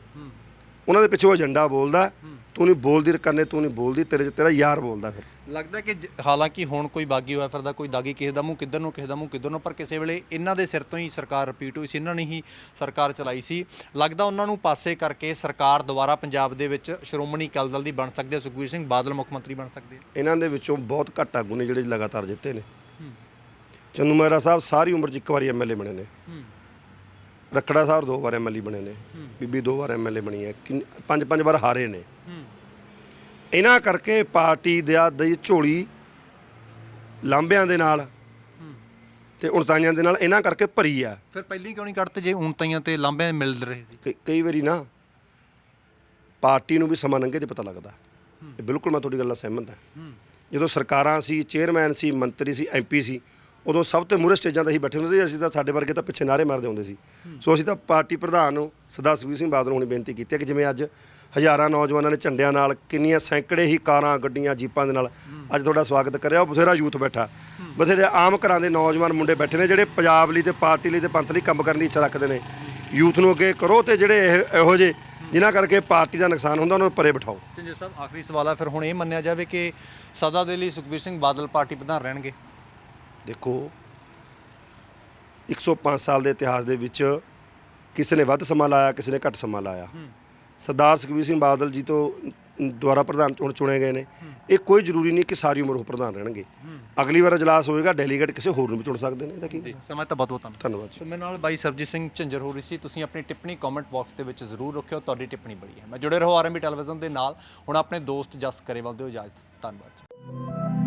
ਉਹਨਾਂ ਦੇ ਪਿੱਛੇ ਏਜੰਡਾ ਬੋਲਦਾ ਤੂੰ ਨਹੀਂ ਬੋਲਦੀ ਰਕਨੇ ਤੂੰ ਨਹੀਂ ਬੋਲਦੀ ਤੇਰੇ 'ਚ ਤੇਰਾ ਯਾਰ ਬੋਲਦਾ ਫਿਰ। ਲੱਗਦਾ ਕਿ ਜ- ਹਾਲਾਂਕਿ ਹੁਣ ਕੋਈ ਬਾਗੀ ਹੋਇਆ ਫਿਰਦਾ ਕੋਈ ਦਾਗੀ ਕਿਸੇ ਦਾ ਮੂੰਹ ਕਿੱਧਰ ਨੂੰ ਕਿਸੇ ਦਾ ਮੂੰਹ ਕਿੱਧਰ ਨੂੰ ਪਰ ਕਿਸੇ ਵੇਲੇ ਇਹਨਾਂ ਦੇ ਸਿਰ ਤੋਂ ਹੀ ਸਰਕਾਰ ਰਿਪੀਟ ਹੋਈ ਸੀ ਇਹਨਾਂ ਨੇ ਹੀ ਸਰਕਾਰ ਚਲਾਈ ਸੀ। ਲੱਗਦਾ ਉਹਨਾਂ ਨੂੰ ਪਾਸੇ ਕਰਕੇ ਸਰਕਾਰ ਦੁਬਾਰਾ ਪੰਜਾਬ ਦੇ ਵਿੱਚ ਸ਼੍ਰੋਮਣੀ ਅਕਾਲੀ ਦਲ ਦੀ ਬਣ ਸਕਦੀ ਹੈ ਸੁਖਬੀਰ ਸਿੰਘ ਬਾਦਲ ਮੁੱਖ ਮੰਤਰੀ ਬਣ ਸਕਦੇ ਆ। ਇਹਨਾਂ ਦੇ ਵਿੱਚੋਂ ਬਹੁਤ ਘੱਟ ਆਗੂ ਨੇ ਜਿਹੜੇ ਲਗਾਤਾਰ ਜਿੱਤੇ ਨੇ। ਚੰਦੂ ਮਹਿਰਾ ਸਾਹਿਬ ਸਾਰੀ ਉਮਰ 'ਚ ਇੱਕ ਵਾਰੀ ਐਮਐਲਏ ਬਣੇ ਨੇ। ਰਖੜਾ ਸਾਹਿਬ ਦੋ ਵਾਰ ਐਮਐਲਏ ਬਣੇ ਨੇ। ਬੀਬੀ ਦੋ ਵਾਰ ਐਮਐਲਏ ਬਣੀ ਹੈ। ਕਿੰਨ- ਪੰਜ ਪੰਜ ਵਾਰ ਹਾਰੇ ਨੇ। ਇਹਨਾਂ ਕਰਕੇ ਪਾਰਟੀ ਦਾ ਦੀ ਝੋਲੀ ਲਾਂਬਿਆਂ ਦੇ ਨਾਲ ਤੇ ਉਣਤਾਈਆਂ ਦੇ ਨਾਲ ਇਹਨਾਂ ਕਰਕੇ ਭਰੀ ਆ। ਫਿਰ ਪਹਿਲੀ ਕਿਉਂ ਨਹੀਂ ਕੱਢਤੇ ਜੇ ਊਂਤਾਈਆਂ ਤੇ ਲਾਂਬੇ ਮਿਲ ਰਹੇ ਸੀ? ਕਈ- ਕਈ ਵਾਰੀ ਨਾ ਪਾਰਟੀ ਨੂੰ ਵੀ ਸਮਾਂ ਲੰਘੇ ਤੇ ਪਤਾ ਲੱਗਦਾ। ਇਹ ਬਿਲਕੁਲ ਮੈਂ ਤੁਹਾਡੀ ਗੱਲ ਨਾਲ ਸਹਿਮਤ ਹਾਂ। ਜਦੋਂ ਸਰਕਾਰਾਂ ਸੀ ਚੇਅਰਮੈਨ ਸੀ ਮੰਤਰੀ ਸੀ ਐਮਪੀ ਸੀ ਉਦੋਂ ਸਭ ਤੋਂ ਮੂਹਰੇ ਸਟੇਜਾਂ ਤੇ ਅਸੀਂ ਬੈਠੇ ਹੁੰਦੇ ਸੀ, ਅਸੀਂ ਤਾਂ ਸਾਡੇ ਵਰਗੇ ਤਾਂ ਪਿੱਛੇ ਨਾਰੇ ਮਾਰਦੇ ਹੁੰਦੇ ਸੀ। ਸੋ ਅਸੀਂ ਤਾਂ ਪਾਰਟੀ ਪ੍ਰਧਾਨ ਨੂੰ ਸਰਦਾਰ ਸੁਖਬੀਰ ਸਿੰਘ ਬਾਦਲ ਨੂੰ ਹੁਣੀ ਬੇਨਤੀ ਕੀਤੀ ਹੈ ਕਿ ਜਿਵੇਂ ਅੱਜ ਹਜ਼ਾਰਾਂ ਨੌਜਵਾਨਾਂ ਨੇ ਝੰਡਿਆਂ ਨਾਲ ਕਿੰਨੀਆਂ ਸੈਂਕੜੇ ਹੀ ਕਾਰਾਂ, ਗੱਡੀਆਂ, ਜੀਪਾਂ ਦੇ ਨਾਲ ਅੱਜ ਤੁਹਾਡਾ ਸਵਾਗਤ ਕਰਿਆ, ਉਹ ਬਥੇਰਾ ਯੂਥ ਬੈਠਾ। ਬਥੇਰੇ ਆਮ ਘਰਾਂ ਦੇ ਨੌਜਵਾਨ ਮੁੰਡੇ ਬੈਠੇ ਨੇ ਜਿਹੜੇ ਪੰਜਾਬ ਲਈ ਤੇ ਪਾਰਟੀ ਲਈ ਤੇ ਪੰਥ ਲਈ ਕੰਮ ਕਰਨ ਦੀ ਇੱਛਾ ਰੱਖਦੇ ਨੇ। ਯੂਥ ਨੂੰ ਅੱਗੇ ਕਰੋ ਤੇ ਜਿਹੜੇ ਇਹ- ਇਹੋ ਜਿਹੇ, ਜਿਨ੍ਹਾਂ ਕਰਕੇ ਪਾਰਟੀ ਦਾ ਨੁਕਸਾਨ ਹੁੰਦਾ, ਉਹਨਾਂ ਨੂੰ ਪਰੇ ਬਿਠਾਓ। ਜੀ ਸਾਹਿਬ, ਆਖਰੀ ਸਵਾਲ ਆ, ਫਿਰ ਹੁਣ ਇਹ ਮੰਨਿਆ ਜਾਵੇ ਕਿ ਸਦਾ ਦੇ ਲਈ ਸੁਖਬੀਰ ਸਿੰਘ ਬਾਦਲ ਪਾਰਟੀ ਪ੍ਰਧਾਨ ਰਹਿਣਗੇ। ਦੇਖੋ 105 ਸਾਲ ਦੇ ਇਤਿਹਾਸ ਦੇ ਵਿੱਚ ਕਿਸੇ ਨੇ ਵੱਧ ਸਮਾਂ ਲਾਇਆ ਕਿਸੇ ਨੇ ਘੱਟ ਸਮਾਂ ਲਾਇਆ। ਸਰਦਾਰ ਸੁਖਬੀਰ ਸਿੰਘ ਬਾਦਲ ਜੀ ਤੋਂ ਦੁਆਰਾ ਪ੍ਰਧਾਨ ਹੁਣ ਚੁਣੇ ਗਏ ਨੇ। ਇਹ ਕੋਈ ਜ਼ਰੂਰੀ ਨਹੀਂ ਕਿ ਸਾਰੀ ਉਮਰ ਉਹ ਪ੍ਰਧਾਨ ਰਹਿਣਗੇ। ਅਗਲੀ ਵਾਰ ਇਜਲਾਸ ਹੋਏਗਾ ਡੈਲੀਗੇਟ ਕਿਸੇ ਹੋਰ ਨੂੰ ਵੀ ਚੁਣ ਸਕਦੇ ਨੇ ਇਹਦਾ ਕੀ ਜੀ ਸਮਾਂ ਤਾਂ ਬਹੁਤ ਬਹੁਤ ਧੰਨਵਾਦ ਸੋ ਮੇਰੇ ਨਾਲ ਬਾਈ ਸਰਬਜੀਤ ਸਿੰਘ ਝੰਜਰ ਹੋ ਰਹੀ ਸੀ। ਤੁਸੀਂ ਆਪਣੀ ਟਿੱਪਣੀ ਕਮੈਂਟ ਬਾਕਸ ਦੇ ਵਿੱਚ ਜ਼ਰੂਰ ਰੱਖਿਓ ਤੁਹਾਡੀ ਟਿੱਪਣੀ ਬੜੀ ਹੈ। ਮੈਂ ਜੁੜੇ ਰਹੋ ਆਰਐਮਬੀ ਟੈਲੀਵਿਜ਼ਨ ਦੇ ਨਾਲ। ਹੁਣ ਆਪਣੇ ਦੋਸਤ ਜਸ ਕਰੇਵਾਲ ਦਿਓ ਇਜਾਜ਼ਤ ਧੰਨਵਾਦ ਜੀ।